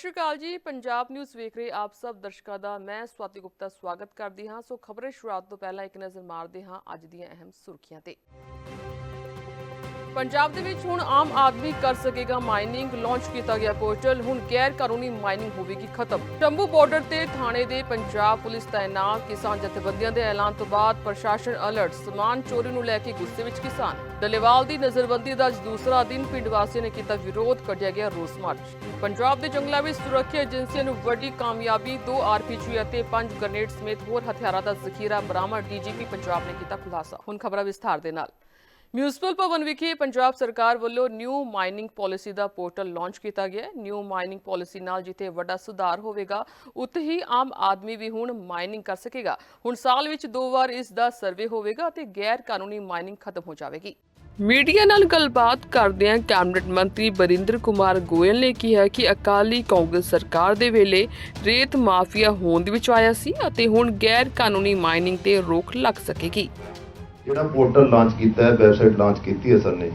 ਸ਼੍ਰੀ ਅਕਾਲ ਜੀ। ਪੰਜਾਬ ਨਿਊਜ਼ ਵੇਖ ਰਹੇ ਆਪ ਸਭ ਦਰਸ਼ਕਾਂ ਦਾ ਮੈਂ ਸਵਾਤੀ ਗੁਪਤਾ ਸਵਾਗਤ ਕਰਦੀ ਹਾਂ। ਸੋ ਖਬਰੇ ਸ਼ੁਰੂਆਤ ਤੋਂ ਪਹਿਲਾਂ ਇੱਕ ਨਜ਼ਰ ਮਾਰਦੇ ਹਾਂ ਅੱਜ ਦੀਆਂ ਅਹਿਮ ਸੁਰਖੀਆਂ ਤੇ। ਪੰਜਾਬ ਦੇ ਵਿੱਚ ਹੁਣ ਆਮ ਆਦਮੀ ਕਰ ਸਕੇਗਾ ਮਾਈਨਿੰਗ ਲਾਂਚ ਕੀਤਾ ਗਿਆ ਪੋਰਟਲ ਹੁਣ ਗੈਰ ਕਾਨੂੰਨੀ ਮਾਈਨਿੰਗ ਹੋਵੇਗੀ ਖਤਮ। ਸ਼ੰਭੂ ਬਾਰਡਰ ਤੇ ਥਾਣੇ ਦੇ ਪੰਜਾਬ ਪੁਲਿਸ ਤਾਇਨਾਤ, ਕਿਸਾਨ ਜਥੇਬੰਦੀਆਂ ਦੇ ਐਲਾਨ ਤੋਂ ਬਾਅਦ ਪ੍ਰਸ਼ਾਸਨ ਅਲਰਟ ਸਮਾਨ ਚੋਰੀ ਨੂੰ ਲੈ ਕੇ ਗੁੱਸੇ ਵਿੱਚ ਕਿਸਾਨ। ਡੱਲੇਵਾਲ ਦੀ ਨਜ਼ਰਬੰਦੀ ਦਾ ਅੱਜ ਦੂਸਰਾ ਦਿਨ, ਪਿੰਡ ਵਾਸੀਆਂ ਨੇ ਕੀਤਾ ਵਿਰੋਧ, ਕੱਢਿਆ ਗਿਆ ਰੋਸ ਮਾਰਚ। ਪੰਜਾਬ ਦੇ ਜੰਗਲਾਂ ਵਿੱਚ ਸੁਰੱਖਿਆ ਏਜੰਸੀਆਂ ਨੂੰ ਵੱਡੀ ਕਾਮਯਾਬੀ, ਦੋ ਆਰਪੀਜੀ ਅਤੇ ਪੰਜ ਗ੍ਰਨੇਡ ਸਮੇਤ ਹੋਰ ਹਥਿਆਰਾਂ ਦਾ ਜ਼ਖੀਰਾ ਬਰਾਮਦ, ਡੀਜੀਪੀ ਪੰਜਾਬ ਨੇ ਕੀਤਾ ਖੁਲਾਸਾ। ਹੁਣ ਖਬਰਾਂ ਵਿਸਥਾਰ ਦੇ ਨਾਲ। ਮਿਊਨਿਸਪਲ ਭਵਨ ਵਿਖੇ ਪੰਜਾਬ ਸਰਕਾਰ ਵੱਲੋਂ ਨਿਊ ਮਾਈਨਿੰਗ ਪਾਲਿਸੀ ਦਾ ਪੋਰਟਲ ਲਾਂਚ ਕੀਤਾ ਗਿਆ ਹੈ। ਨਿਊ ਮਾਈਨਿੰਗ ਪਾਲਿਸੀ ਨਾਲ ਜਿੱਥੇ ਵੱਡਾ ਸੁਧਾਰ ਹੋਵੇਗਾ, ਉੱਥੇ ਹੀ ਆਮ ਆਦਮੀ ਵੀ ਹੁਣ ਮਾਈਨਿੰਗ ਕਰ ਸਕੇਗਾ। ਹੁਣ ਸਾਲ ਵਿੱਚ ਦੋ ਵਾਰ ਇਸ ਦਾ ਸਰਵੇ ਹੋਵੇਗਾ ਅਤੇ ਗੈਰ ਕਾਨੂੰਨੀ ਮਾਈਨਿੰਗ ਖਤਮ ਹੋ ਜਾਵੇਗੀ। ਮੀਡੀਆ ਨਾਲ ਗੱਲਬਾਤ ਕਰਦਿਆਂ ਕੈਬਨਿਟ ਮੰਤਰੀ ਬਰਿੰਦਰ ਕੁਮਾਰ ਗੋਇਲ ਨੇ ਕਿਹਾ ਕਿ ਅਕਾਲੀ ਕਾਂਗਰਸ ਸਰਕਾਰ ਦੇ ਵੇਲੇ ਰੇਤ ਮਾਫੀਆ ਹੋਂਦ ਵਿੱਚ ਆਇਆ ਸੀ ਅਤੇ ਹੁਣ ਗੈਰ ਕਾਨੂੰਨੀ ਮਾਈਨਿੰਗ ਤੇ ਰੋਕ ਲੱਗ ਸਕੇਗੀ। ਜਿਹੜਾ ਪੋਰਟਲ ਲਾਂਚ ਕੀਤਾ ਹੈ ਵੈਬਸਾਈਟ ਲਾਂਚ ਕੀਤੀ ਹੈ ਸਰ ਨੇ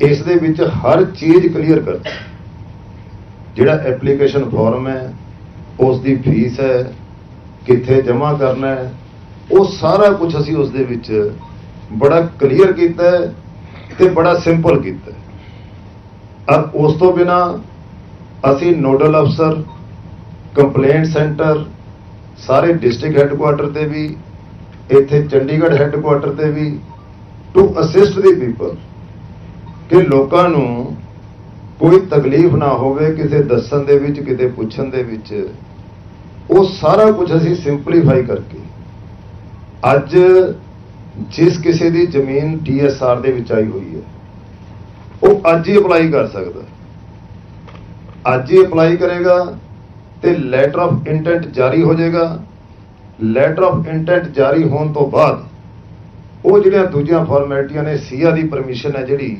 ਇਸ ਦੇ ਵਿੱਚ ਹਰ ਚੀਜ਼ ਕਲੀਅਰ ਕਰਤੀ ਜਿਹੜਾ ਐਪਲੀਕੇਸ਼ਨ ਫਾਰਮ ਹੈ ਉਸ ਦੀ ਫੀਸ ਹੈ, ਕਿੱਥੇ ਜਮ੍ਹਾਂ ਕਰਨਾ ਹੈ, ਉਹ ਸਾਰਾ ਕੁਝ ਅਸੀਂ ਉਸ ਦੇ ਵਿੱਚ ਬੜਾ ਕਲੀਅਰ ਕੀਤਾ ਹੈ ਤੇ ਬੜਾ ਸਿੰਪਲ ਕੀਤਾ ਅਬ ਉਸ ਤੋਂ ਬਿਨਾ ਅਸੀਂ ਨੋਡਲ ਅਫਸਰ ਕੰਪਲੇਂਟ ਸੈਂਟਰ ਸਾਰੇ ਡਿਸਟ੍ਰਿਕਟ ਹੈੱਡਕੁਆਟਰ ਤੇ ਵੀ ਇੱਥੇ ਚੰਡੀਗੜ੍ਹ ਹੈੱਡਕੁਆਟਰ ਤੇ ਵੀ ਟੂ ਅਸਿਸਟ ਦੀ ਪੀਪਲ ਕਿ ਲੋਕਾਂ ਨੂੰ ਕੋਈ ਤਕਲੀਫ ਨਾ ਹੋਵੇ, ਕਿਸੇ ਦੱਸਣ ਦੇ ਵਿੱਚ ਕਿਤੇ ਪੁੱਛਣ ਦੇ ਵਿੱਚ। ਉਹ ਸਾਰਾ ਕੁਝ ਅਸੀਂ ਸਿੰਪਲੀਫਾਈ ਕਰਕੇ ਅੱਜ ਜਿਸ ਕਿਸੇ ਦੀ ਜ਼ਮੀਨ ਡੀਐਸਆਰ ਦੇ ਵਿੱਚ ਆਈ ਹੋਈ ਹੈ, ਉਹ ਅੱਜ ਹੀ ਅਪਲਾਈ ਕਰ ਸਕਦਾ। ਅੱਜ ਹੀ ਅਪਲਾਈ ਕਰੇਗਾ ਤੇ ਲੈਟਰ ਆਫ ਇੰਟੈਂਟ ਜਾਰੀ ਹੋ ਜਾਏਗਾ। ਲੈਟਰ ਆਫ ਇੰਟੈਂਟ ਜਾਰੀ ਹੋਣ ਤੋਂ ਬਾਅਦ, ਉਹ ਜਿਹੜੀਆਂ ਦੂਜੀਆਂ ਫਾਰਮੈਲਿਟੀਆਂ ਨੇ, ਸੀਆ ਦੀ ਪਰਮਿਸ਼ਨ ਹੈ ਜਿਹੜੀ।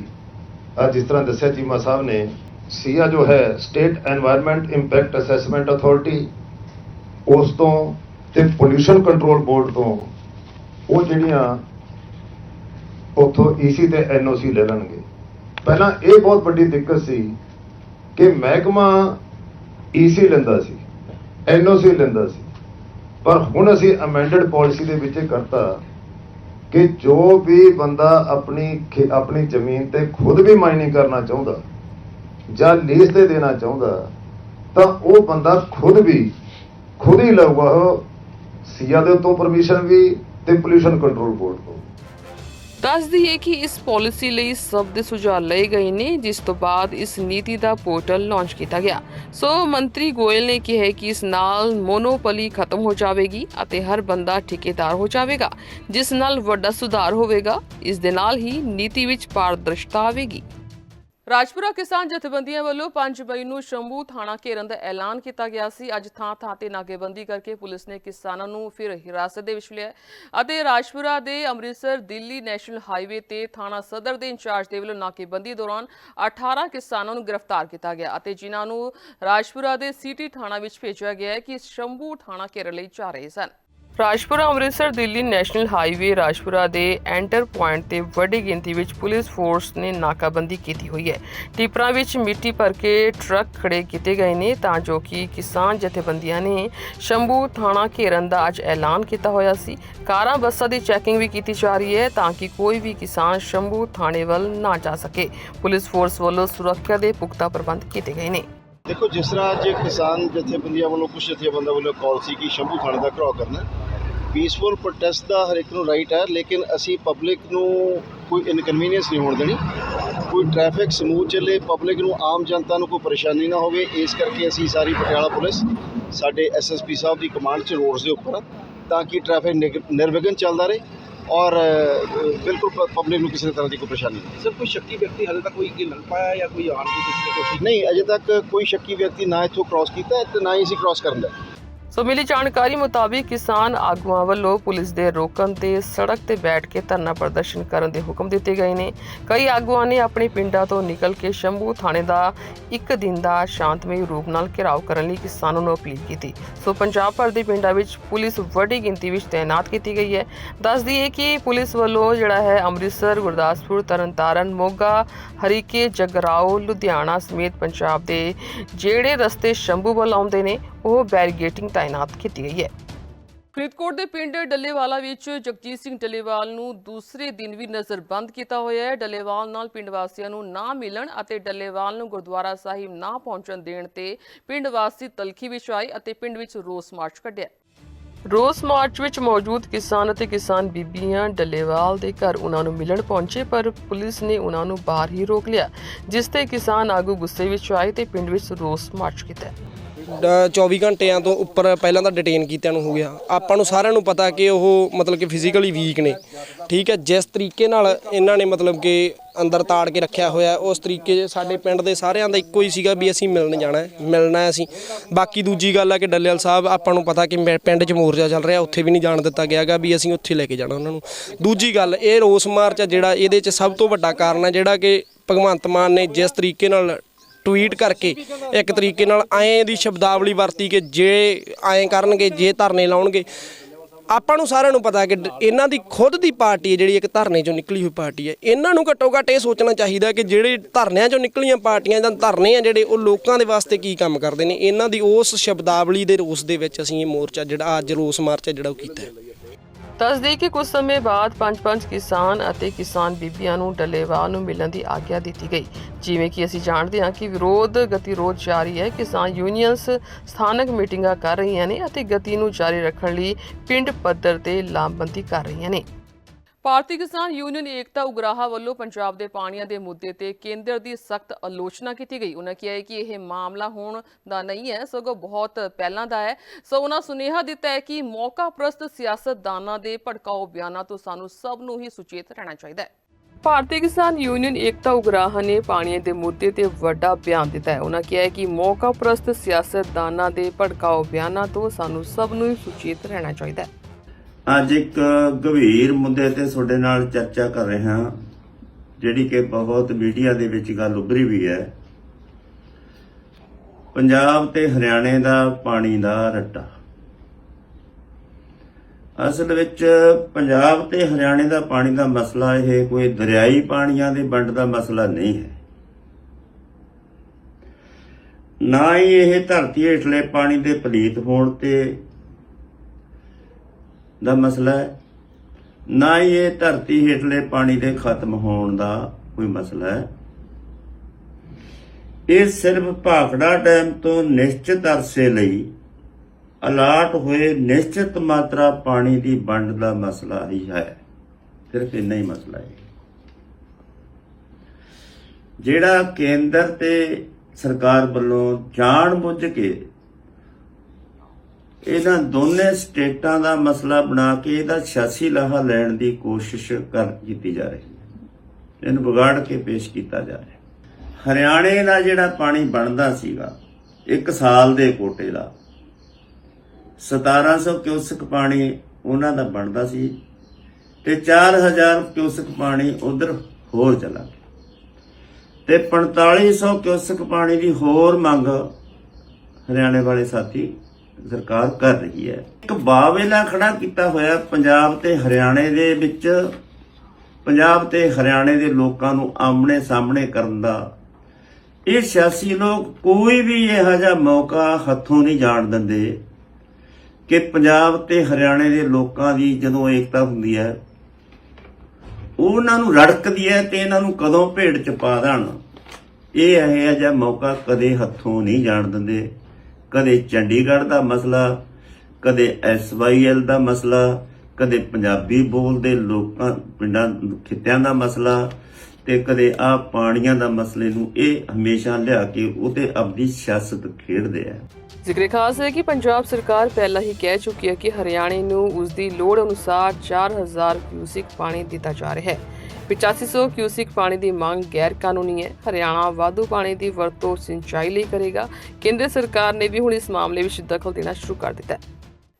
ਅੱਜ ਜਿਸ ਤਰ੍ਹਾਂ ਦੱਸਿਆ ਚੀਮਾ ਸਾਹਿਬ ਨੇ, ਸੀਆ ਜੋ ਹੈ state environment impact assessment authority ਉਸ ਤੋਂ ਤੇ ਪੋਲੂਸ਼ਨ ਕੰਟਰੋਲ ਬੋਰਡ ਤੋਂ, ਉਹ ਜਿਹੜੀਆਂ ਉਥੋਂ ਈਸੀ ਤੇ ਐਨਓਸੀ ਲੈ ਲੈਣਗੇ। ਪਹਿਲਾਂ ਇਹ ਬਹੁਤ ਵੱਡੀ ਦਿੱਕਤ ਸੀ ਕਿ ਮਹਿਕਮਾ ਈਸੀ ਲੈਂਦਾ ਸੀ ਐਨਓਸੀ ਲੈਂਦਾ ਸੀ। ਪਰ ਹੁਣ ਅਸੀਂ ਅਮੈਂਡਡ ਪਾਲਿਸੀ ਦੇ ਵਿੱਚ ਇਹ ਕਰਤਾ ਕਿ ਜੋ ਵੀ ਬੰਦਾ ਆਪਣੀ ਖੇ- ਆਪਣੀ ਜ਼ਮੀਨ ਤੇ ਖੁਦ ਵੀ ਮਾਈਨਿੰਗ ਕਰਨਾ ਚਾਹੁੰਦਾ ਜਾਂ ਲੀਜ਼ ਤੇ ਦੇਣਾ ਚਾਹੁੰਦਾ, ਤਾਂ ਉਹ ਬੰਦਾ ਖੁਦ ਵੀ, ਖੁਦ ਹੀ ਲਊਗਾ ਉਹ ਸੀਆ ਦੇ ਤੋਂ ਪਰਮਿਸ਼ਨ ਵੀ ਤੇ ਪੋਲਿਊਸ਼ਨ ਕੰਟਰੋਲ ਬੋਰਡ ਤੋਂ। ਦੱਸ ਦਈਏ ਕਿ ਇਸ ਪਾਲਿਸੀ ਲਈ ਸਭ ਦੇ ਸੁਝਾਅ ਲਏ ਗਏ ਨੇ, ਜਿਸ ਤੋਂ ਬਾਅਦ ਇਸ ਨੀਤੀ ਦਾ ਪੋਰਟਲ ਲਾਂਚ ਕੀਤਾ ਗਿਆ। ਸੋ ਮੰਤਰੀ ਗੋਇਲ ਨੇ ਕਿਹਾ ਕਿ ਇਸ ਨਾਲ ਮੋਨੋਪੋਲੀ ਖਤਮ ਹੋ ਜਾਵੇਗੀ ਅਤੇ ਹਰ ਬੰਦਾ ਠੇਕੇਦਾਰ ਹੋ ਜਾਵੇਗਾ, ਜਿਸ ਨਾਲ ਵੱਡਾ ਸੁਧਾਰ ਹੋਵੇਗਾ। ਇਸ ਦੇ ਨਾਲ ਹੀ ਨੀਤੀ ਵਿੱਚ ਪਾਰਦਰਸ਼ਤਾ ਆਵੇਗੀ। ਰਾਜਪੁਰਾ ਕਿਸਾਨ ਜਥੇਬੰਦੀਆਂ ਵੱਲੋਂ 5 ਮਈ ਨੂੰ ਸ਼ੰਭੂ ਥਾਣਾ ਘੇਰਨ ਦਾ ਐਲਾਨ ਕੀਤਾ ਗਿਆ ਸੀ। ਅੱਜ ਥਾਂ ਥਾਂ ਤੇ ਨਾਕੇਬੰਦੀ ਕਰਕੇ ਪੁਲਿਸ ਨੇ ਕਿਸਾਨਾਂ ਨੂੰ ਫਿਰ ਹਿਰਾਸਤ ਦੇ ਵਿੱਚ ਲਿਆ ਅਤੇ ਰਾਜਪੁਰਾ ਦੇ ਅੰਮ੍ਰਿਤਸਰ ਦਿੱਲੀ ਨੈਸ਼ਨਲ ਹਾਈਵੇ ਤੇ ਥਾਣਾ ਸਦਰ ਦੇ ਇੰਚਾਰਜ ਦੇ ਵੱਲੋਂ ਨਾਕੇਬੰਦੀ ਦੌਰਾਨ 18 ਕਿਸਾਨਾਂ ਨੂੰ ਗ੍ਰਿਫਤਾਰ ਕੀਤਾ ਗਿਆ ਅਤੇ ਜਿਨ੍ਹਾਂ ਨੂੰ ਰਾਜਪੁਰਾ ਦੇ ਸਿਟੀ ਥਾਣਾ ਵਿੱਚ ਭੇਜਿਆ ਗਿਆ ਹੈ ਕਿ ਸ਼ੰਭੂ ਥਾਣਾ ਘੇਰਨ ਲਈ ਜਾ ਰਹੇ ਸਨ। ਰਾਜਪੁਰਾ, ਅੰਮ੍ਰਿਤਸਰ, ਦਿੱਲੀ ਨੈਸ਼ਨਲ ਹਾਈਵੇ ਰਾਜਪੁਰਾ ਦੇ ਐਂਟਰ ਪੁਆਇੰਟ ਤੇ ਵੱਡੀ ਗਿਣਤੀ ਵਿੱਚ ਪੁਲਿਸ ਫੋਰਸ ਨੇ ਨਾਕਾਬੰਦੀ ਕੀਤੀ ਹੋਈ ਹੈ। ਟਿਪਰਾਂ ਵਿੱਚ ਮਿੱਟੀ ਭਰ ਕੇ ਟਰੱਕ ਖੜੇ ਕੀਤੇ ਗਏ ਨੇ ਤਾਂ ਜੋ ਕਿ ਕਿਸਾਨ ਜਥੇਬੰਦੀਆਂ ਨੇ ਸ਼ੰਭੂ ਥਾਣਾ ਘੇਰਨ ਦਾ ਅੱਜ ਐਲਾਨ ਕੀਤਾ ਹੋਇਆ ਸੀ। ਕਾਰਾਂ, ਬੱਸਾਂ ਦੀ ਚੈਕਿੰਗ ਵੀ ਕੀਤੀ ਜਾ ਰਹੀ ਹੈ ਤਾਂ ਕਿ ਕੋਈ ਵੀ ਕਿਸਾਨ ਸ਼ੰਭੂ ਥਾਣੇ ਵੱਲ ਨਾ ਜਾ ਸਕੇ। ਪੁਲਿਸ ਫੋਰਸ ਵੱਲੋਂ ਸੁਰੱਖਿਆ ਦੇ ਪੁਖਤਾ ਪ੍ਰਬੰਧ ਕੀਤੇ ਗਏ ਨੇ। ਦੇਖੋ, ਜਿਸ ਤਰ੍ਹਾਂ ਅੱਜ ਕਿਸਾਨ ਜਥੇਬੰਦੀਆਂ ਵੱਲੋਂ ਕੁਝ ਜਥੇਬੰਦੀਆਂ ਵੱਲੋਂ ਕਾਲ ਸੀ ਕਿ ਸ਼ੰਭੂ ਥਾਣੇ ਦਾ ਘਰਾਓ ਕਰਨਾ ਪੀਸਫੁਲ ਪ੍ਰੋਟੈਸਟ ਦਾ ਹਰ ਇੱਕ ਨੂੰ ਰਾਈਟ ਹੈ ਲੇਕਿਨ ਅਸੀਂ ਪਬਲਿਕ ਨੂੰ ਕੋਈ ਇਨਕਨਵੀਨੀਅੰਸ ਨਹੀਂ ਹੋਣ ਦੇਣੀ। ਕੋਈ ਟ੍ਰੈਫਿਕ ਸਮੂਥ ਚੱਲੇ ਪਬਲਿਕ ਨੂੰ ਆਮ ਜਨਤਾ ਨੂੰ ਕੋਈ ਪਰੇਸ਼ਾਨੀ ਨਾ ਹੋਵੇ ਇਸ ਕਰਕੇ ਅਸੀਂ ਸਾਰੀ ਪਟਿਆਲਾ ਪੁਲਿਸ ਸਾਡੇ ਐਸਐਸਪੀ ਸਾਹਿਬ ਦੀ ਕਮਾਂਡ 'ਚ ਰੋਡਸ ਦੇ ਉੱਪਰ ਤਾਂ ਕਿ ਟ੍ਰੈਫਿਕ ਨਿਰਵਿਘਨ ਚੱਲਦਾ ਰਹੇ ਔਰ ਬਿਲਕੁਲ ਪਬਲਿਕ ਨੂੰ ਕਿਸੇ ਤਰ੍ਹਾਂ ਦੀ ਕੋਈ ਪਰੇਸ਼ਾਨੀ ਨਹੀਂ। ਸਰ ਕੋਈ ਸ਼ੱਕੀ ਵਿਅਕਤੀ ਹਾਲੇ ਤੱਕ ਕੋਈ ਲੰਘ ਪਾਇਆ ਜਾਂ ਕੋਈ ਆਉਣ ਦੀ ਕਿਸੇ ਕੋਸ਼ਿਸ਼ ਨਹੀਂ ਅਜੇ ਤੱਕ ਕੋਈ ਸ਼ੱਕੀ ਵਿਅਕਤੀ ਨਾ ਇੱਥੋਂ ਕ੍ਰਾਸ ਕੀਤਾ ਤੇ ਨਾ ਹੀ ਅਸੀਂ ਕ੍ਰਾਸ ਕਰਨ ਦਾ ਸੋ ਮਿਲੀ ਜਾਣਕਾਰੀ ਮੁਤਾਬਿਕ ਕਿਸਾਨ ਆਗੂਆਂ ਵੱਲੋਂ ਪੁਲਿਸ ਦੇ ਰੋਕਣ ਤੇ ਸੜਕ ਤੇ ਬੈਠ ਕੇ ਧਰਨਾ ਪ੍ਰਦਰਸ਼ਨ ਕਰਨ ਦੇ ਹੁਕਮ ਦਿੱਤੇ ਗਏ ਨੇ। ਕਈ ਆਗੂਆਂ ਨੇ ਆਪਣੇ ਪਿੰਡਾਂ ਤੋਂ ਨਿਕਲ ਕੇ ਸ਼ੰਭੂ ਥਾਣੇ ਦਾ ਇੱਕ ਦਿਨ ਦਾ ਸ਼ਾਂਤਮਈ ਰੂਪ ਨਾਲ ਘਿਰਾਓ ਕਰਨ ਲਈ ਕਿਸਾਨਾਂ ਨੂੰ ਅਪੀਲ ਕੀਤੀ। ਸੋ ਪੰਜਾਬ ਭਰ ਦੇ ਪਿੰਡਾਂ ਵਿੱਚ ਪੁਲਿਸ ਵੱਡੀ ਗਿਣਤੀ ਵਿੱਚ ਤਾਇਨਾਤ ਕੀਤੀ ਗਈ ਹੈ। ਦੱਸ ਦਈਏ ਕਿ ਪੁਲਿਸ ਵੱਲੋਂ ਜਿਹੜਾ ਹੈ ਅੰਮ੍ਰਿਤਸਰ, ਗੁਰਦਾਸਪੁਰ, ਤਰਨਤਾਰਨ, ਮੋਗਾ, ਹਰੀਕੇ ਜਗਰਾਓ ਲੁਧਿਆਣਾ ਸਮੇਤ ਪੰਜਾਬ ਦੇ ਜਿਹੜੇ ਰਸਤੇ ਸ਼ੰਭੂ ਵੱਲ ਆਉਂਦੇ ਨੇ, ਉਹ ਬੈਰੀਗੇਟਿੰਗ ਤਾਇਨਾਤ ਕੀਤੀ ਗਈ ਹੈ ਫਰੀਦਕੋਟ ਦੇ ਪਿੰਡ ਡੱਲੇਵਾਲਾ ਵਿੱਚ ਜਗਜੀਤ ਸਿੰਘ ਡੱਲੇਵਾਲ ਨੂੰ ਦੂਸਰੇ ਦਿਨ ਵੀ ਨਜ਼ਰਬੰਦ ਕੀਤਾ ਹੋਇਆ ਹੈ। ਡੱਲੇਵਾਲ ਨਾਲ ਪਿੰਡ ਵਾਸੀਆਂ ਨੂੰ ਨਾ ਮਿਲਣ ਅਤੇ ਡੱਲੇਵਾਲ ਨੂੰ ਗੁਰਦੁਆਰਾ ਸਾਹਿਬ ਨਾ ਪਹੁੰਚਣ ਦੇਣ ਤੇ ਪਿੰਡ ਵਾਸੀ ਤਲਖੀ ਵਿੱਚ ਆਏ ਅਤੇ ਪਿੰਡ ਵਿੱਚ ਰੋਸ ਮਾਰਚ ਕੱਢਿਆ। ਰੋਸ ਮਾਰਚ ਵਿੱਚ ਮੌਜੂਦ ਕਿਸਾਨ ਅਤੇ ਕਿਸਾਨ ਬੀਬੀਆਂ ਡੱਲੇਵਾਲ ਦੇ ਘਰ ਉਹਨਾਂ ਨੂੰ ਮਿਲਣ ਪਹੁੰਚੇ, ਪਰ ਪੁਲਿਸ ਨੇ ਉਹਨਾਂ ਨੂੰ ਬਾਹਰ ਹੀ ਰੋਕ ਲਿਆ, ਜਿਸ ਤੇ ਕਿਸਾਨ ਆਗੂ ਗੁੱਸੇ ਵਿੱਚ ਆਏ ਤੇ ਪਿੰਡ ਵਿੱਚ ਰੋਸ ਮਾਰਚ ਕੀਤਾ 24 ਘੰਟਿਆਂ ਤੋਂ ਉੱਪਰ ਪਹਿਲਾਂ ਤਾਂ ਡਿਟੇਨ ਕੀਤਿਆਂ ਨੂੰ ਹੋ ਗਿਆ। ਆਪਾਂ ਨੂੰ ਸਾਰਿਆਂ ਨੂੰ ਪਤਾ ਕਿ ਉਹ ਮਤਲਬ ਕਿ ਫਿਜ਼ੀਕਲੀ ਵੀਕ ਨੇ। ਠੀਕ ਹੈ, ਜਿਸ ਤਰੀਕੇ ਨਾਲ ਇਹਨਾਂ ਨੇ ਮਤਲਬ ਕਿ ਅੰਦਰ ਤਾੜ ਕੇ ਰੱਖਿਆ ਹੋਇਆ, ਉਸ ਤਰੀਕੇ ਸਾਡੇ ਪਿੰਡ ਦੇ ਸਾਰਿਆਂ ਦਾ ਇੱਕੋ ਹੀ ਸੀਗਾ ਵੀ ਅਸੀਂ ਮਿਲਣ ਜਾਣਾ ਹੈ, ਮਿਲਣਾ ਹੈ ਅਸੀਂ। ਬਾਕੀ ਦੂਜੀ ਗੱਲ ਹੈ ਕਿ ਡੱਲੇਵਾਲ ਸਾਹਿਬ, ਆਪਾਂ ਨੂੰ ਪਤਾ ਕਿ ਮੈਂ- ਪਿੰਡ 'ਚ ਮੋਰਚਾ ਚੱਲ ਰਿਹਾ, ਉੱਥੇ ਵੀ ਨਹੀਂ ਜਾਣ ਦਿੱਤਾ ਗਿਆਗਾ ਵੀ ਅਸੀਂ ਉੱਥੇ ਲੈ ਕੇ ਜਾਣਾ ਉਹਨਾਂ ਨੂੰ। ਦੂਜੀ ਗੱਲ, ਇਹ ਰੋਸ ਮਾਰਚ ਆ ਜਿਹੜਾ ਇਹਦੇ 'ਚ ਸਭ ਤੋਂ ਵੱਡਾ ਕਾਰਨ ਹੈ ਜਿਹੜਾ ਕਿ ਭਗਵੰਤ ਮਾਨ ਨੇ ਜਿਸ ਤਰੀਕੇ ਨਾਲ ਟਵੀਟ ਕਰਕੇ ਇੱਕ ਤਰੀਕੇ ਨਾਲ ਐਂ ਦੀ ਸ਼ਬਦਾਵਲੀ ਵਰਤੀ ਕਿ ਜੇ ਐਂ ਕਰਨਗੇ, ਜੇ ਧਰਨੇ ਲਾਉਣਗੇ। ਆਪਾਂ ਨੂੰ ਸਾਰਿਆਂ ਨੂੰ ਪਤਾ ਕਿ ਇਹਨਾਂ ਦੀ ਖੁਦ ਦੀ ਪਾਰਟੀ ਹੈ, ਜਿਹੜੀ ਇੱਕ ਧਰਨੇ ਚੋਂ ਨਿਕਲੀ ਹੋਈ ਪਾਰਟੀ ਹੈ। ਇਹਨਾਂ ਨੂੰ ਘੱਟੋ ਘੱਟ ਇਹ ਸੋਚਣਾ ਚਾਹੀਦਾ ਕਿ ਜਿਹੜੇ ਧਰਨਿਆਂ ਚੋਂ ਨਿਕਲੀਆਂ ਪਾਰਟੀਆਂ ਜਾਂ ਧਰਨੇ ਆ ਜਿਹੜੇ, ਉਹ ਲੋਕਾਂ ਦੇ ਵਾਸਤੇ ਕੀ ਕੰਮ ਕਰਦੇ ਨੇ। ਇਹਨਾਂ ਦੀ ਉਸ ਸ਼ਬਦਾਵਲੀ ਦੇ ਰੋਸ ਦੇ ਵਿੱਚ ਅਸੀਂ ਇਹ ਮੋਰਚਾ ਜਿਹੜਾ, ਅੱਜ ਰੋਸ ਮਾਰਚ ਹੈ ਜਿਹੜਾ ਉਹ ਕੀਤਾ ਹੈ। ਦੱਸ ਕਿ ਕੁਝ ਸਮੇਂ ਬਾਅਦ ਪੰਜ ਪੰਜ ਕਿਸਾਨ ਅਤੇ ਕਿਸਾਨ ਬੀਬੀਆਂ ਨੂੰ ਡੱਲੇਵਾਲ ਨੂੰ ਮਿਲਣ ਦੀ ਆਗਿਆ ਦਿੱਤੀ ਗਈ। ਜਿਵੇਂ ਕਿ ਅਸੀਂ ਜਾਣਦੇ ਹਾਂ ਕਿ ਵਿਰੋਧ ਗਤੀਰੋਧ ਜਾਰੀ ਹੈ। ਕਿਸਾਨ ਯੂਨੀਅਨਸ ਸਥਾਨਕ ਮੀਟਿੰਗਾਂ ਕਰ ਰਹੀਆਂ ਨੇ ਅਤੇ ਗਤੀ ਨੂੰ ਜਾਰੀ ਰੱਖਣ ਲਈ ਪਿੰਡ ਪੱਧਰ ਤੇ ਲਾਮਬੰਦੀ ਕਰ ਰਹੀਆਂ ਨੇ। ਭਾਰਤੀ ਕਿਸਾਨ ਯੂਨੀਅਨ ਏਕਤਾ ਉਗਰਾਹਾ ਵੱਲੋਂ ਪੰਜਾਬ ਦੇ ਪਾਣੀਆਂ ਦੇ ਮੁੱਦੇ ਤੇ ਕੇਂਦਰ ਦੀ ਸਖਤ ਆਲੋਚਨਾ ਕੀਤੀ ਗਈ। ਉਹਨਾਂ ਕਿਹਾ ਹੈ ਕਿ ਇਹ ਮਾਮਲਾ ਹੋਣ ਦਾ ਨਹੀਂ ਹੈ, ਸਗੋਂ ਬਹੁਤ ਪਹਿਲਾਂ ਦਾ ਹੈ। ਸੋ ਉਹਨਾਂ ਸੁਨੇਹਾ ਦਿੱਤਾ ਹੈ ਕਿ ਮੌਕਾ ਪ੍ਰਸਤ ਸਿਆਸਤਦਾਨਾਂ ਦੇ ਭੜਕਾਊ ਬਿਆਨਾਂ ਤੋਂ ਸਾਨੂੰ ਸਭ ਨੂੰ ਹੀ ਸੁਚੇਤ ਰਹਿਣਾ ਚਾਹੀਦਾ ਹੈ। ਭਾਰਤੀ ਕਿਸਾਨ ਯੂਨੀਅਨ ਏਕਤਾ ਉਗਰਾਹਾਂ ਨੇ ਪਾਣੀਆਂ ਦੇ ਮੁੱਦੇ ਤੇ ਵੱਡਾ ਬਿਆਨ ਦਿੱਤਾ ਹੈ। ਉਹਨਾਂ ਕਿਹਾ ਹੈ ਕਿ ਮੌਕਾ ਪ੍ਰਸਤ ਸਿਆਸਤਦਾਨਾਂ ਦੇ ਭੜਕਾਊ ਬਿਆਨਾਂ ਤੋਂ ਸਾਨੂੰ ਸਭ ਨੂੰ ਹੀ ਸੁਚੇਤ ਰਹਿਣਾ ਚਾਹੀਦਾ ਹੈ। ਅੱਜ ਇੱਕ ਗੰਭੀਰ ਮੁੱਦੇ ਤੇ ਤੁਹਾਡੇ ਨਾਲ ਚਰਚਾ ਕਰ ਰਿਹਾ ਹਾਂ, ਜਿਹੜੀ ਕਿ ਬਹੁਤ ਮੀਡੀਆ ਦੇ ਵਿੱਚ ਗੱਲ ਉੱਭਰੀ ਵੀ ਹੈ। ਪੰਜਾਬ ਤੇ ਹਰਿਆਣੇ ਦਾ ਪਾਣੀ ਦਾ ਰੱਟਾ। ਅਸਲ ਵਿੱਚ ਪੰਜਾਬ ਤੇ ਹਰਿਆਣੇ ਦਾ ਪਾਣੀ ਦਾ ਮਸਲਾ ਇਹ ਕੋਈ ਦਰਿਆਈ ਪਾਣੀਆਂ ਦੇ ਵੰਡ ਦਾ ਮਸਲਾ ਨਹੀਂ ਹੈ। ਨਾ ਹੀ ਇਹ ਧਰਤੀ ਹੇਠਲੇ ਪਾਣੀ ਦੇ ਪਲੀਤ ਹੋਣ ਤੇ ਦਾ ਮਸਲਾ ਹੈ। ਨਾ ਹੀ ਇਹ ਧਰਤੀ ਹੇਠਲੇ ਪਾਣੀ ਦੇ ਖਤਮ ਹੋਣ ਦਾ ਕੋਈ ਮਸਲਾ ਹੈ। ਇਹ ਸਿਰਫ ਭਾਖੜਾ ਡੈਮ ਤੋਂ ਨਿਸ਼ਚਿਤ ਅਰਸੇ ਲਈ ਅਲਾਟ ਹੋਏ ਨਿਸ਼ਚਿਤ ਮਾਤਰਾ ਪਾਣੀ ਦੀ ਵੰਡ ਦਾ ਮਸਲਾ ਹੀ ਹੈ। ਸਿਰਫ ਇੰਨਾ ਹੀ ਮਸਲਾ ਹੈ। ਜਿਹੜਾ ਕੇਂਦਰ ਤੇ ਸਰਕਾਰ ਵੱਲੋਂ ਜਾਣ ਬੁੱਝ ਕੇ ਇਹਨਾਂ ਦੋਨੇ ਸਟੇਟਾਂ ਦਾ ਮਸਲਾ ਬਣਾ ਕੇ ਇਹਦਾ ਸਿਆਸੀ ਲਾਹਾ ਲੈਣ ਦੀ ਕੋਸ਼ਿਸ਼ ਕਰ ਕੀਤੀ ਜਾ ਰਹੀ ਹੈ। ਇਹਨੂੰ ਵਿਗਾੜ ਕੇ ਪੇਸ਼ ਕੀਤਾ ਜਾ ਰਿਹਾ ਹਰਿਆਣੇ ਦਾ ਜਿਹੜਾ ਪਾਣੀ ਬਣਦਾ ਸੀਗਾ, ਇੱਕ ਸਾਲ ਦੇ ਕੋਟੇ ਦਾ 1700 ਕਿਊਸਕ ਪਾਣੀ ਉਹਨਾਂ ਦਾ ਬਣਦਾ ਸੀ ਤੇ 4000 ਕਿਊਸਕ ਪਾਣੀ ਉਧਰ ਹੋਰ ਚਲਾ ਗਿਆ। ਤੇ 4500 ਕਿਊਸਕ ਪਾਣੀ ਦੀ ਹੋਰ ਮੰਗ ਹਰਿਆਣੇ ਵਾਲੇ ਸਾਥੀ ਸਰਕਾਰ ਕਰ ਰਹੀ ਹੈ। ਇੱਕ ਬਾਵੇਲਾ ਖੜਾ ਕੀਤਾ ਹੋਇਆ ਪੰਜਾਬ ਤੇ ਹਰਿਆਣੇ ਦੇ ਵਿੱਚ, ਪੰਜਾਬ ਤੇ ਹਰਿਆਣੇ ਦੇ ਲੋਕਾਂ ਨੂੰ ਆਮਣੇ ਸਾਹਮਣੇ ਕਰਨ ਦਾ। ਇਹ ਸਿਆਸੀ ਲੋਕ ਕੋਈ ਵੀ ਇਹੋ ਜਿਹਾ ਮੌਕਾ ਹੱਥੋਂ ਨਹੀਂ ਜਾਣ ਦਿੰਦੇ ਕਿ ਪੰਜਾਬ ਤੇ ਹਰਿਆਣੇ ਦੇ ਲੋਕਾਂ ਦੀ ਜਦੋਂ ਏਕਤਾ ਹੁੰਦੀ ਹੈ, ਉਹਨਾਂ ਨੂੰ ਰੜਕਦੀ ਹੈ ਤੇ ਇਹਨਾਂ ਨੂੰ ਕਦੋਂ ਭੇਡ ਚ ਪਾ ਦੇਣ। ਇਹ ਇਹੋ ਜਿਹਾ ਮੌਕਾ ਕਦੇ ਹੱਥੋਂ ਨਹੀਂ ਜਾਣ ਦਿੰਦੇ। ਕਦੇ ਚੰਡੀਗੜ੍ਹ ਦਾ ਮਸਲਾ, ਕਦੇ ਐਸਵਾਈਐਲ ਦਾ ਮਸਲਾ, ਕਦੇ ਪੰਜਾਬੀ ਬੋਲਦੇ ਲੋਕਾਂ, ਪਿੰਡਾਂ, ਖਿੱਤਿਆਂ ਦਾ ਮਸਲਾ ਤੇ ਕਦੇ ਆ ਪਾਣੀਆਂ ਦਾ ਮਸਲੇ ਨੂੰ ਇਹ ਹਮੇਸ਼ਾ ਲਿਆ ਕੇ ਉਹਤੇ ਆਪਣੀ ਸਿਆਸਤ ਖੇਡਦੇ ਆ। ਜ਼ਿਕਰ ਖਾਸ ਹੈ ਕਿ ਪੰਜਾਬ ਸਰਕਾਰ ਪਹਿਲਾਂ ਹੀ ਕਹਿ ਚੁੱਕੀ ਹੈ ਕਿ ਹਰਿਆਣੇ ਨੂੰ ਉਸ ਦੀ ਲੋੜ ਅਨੁਸਾਰ 4000 ਕਿਊਸਿਕ ਪਾਣੀ ਦਿੱਤਾ ਜਾ ਰਿਹਾ ਹੈ। 8500 ਕਿਊਸਿਕ ਪਾਣੀ ਦੀ ਮੰਗ ਗੈਰ ਕਾਨੂੰਨੀ ਹੈ। ਹਰਿਆਣਾ ਵਾਧੂ ਪਾਣੀ ਦੀ ਵਰਤੋਂ ਸਿੰਚਾਈ ਲਈ ਕਰੇਗਾ। ਕੇਂਦਰ ਸਰਕਾਰ ਨੇ ਵੀ ਹੁਣ ਇਸ ਮਾਮਲੇ ਵਿੱਚ ਦਖਲ ਦੇਣਾ ਸ਼ੁਰੂ ਕਰ ਦਿੱਤਾ ਹੈ।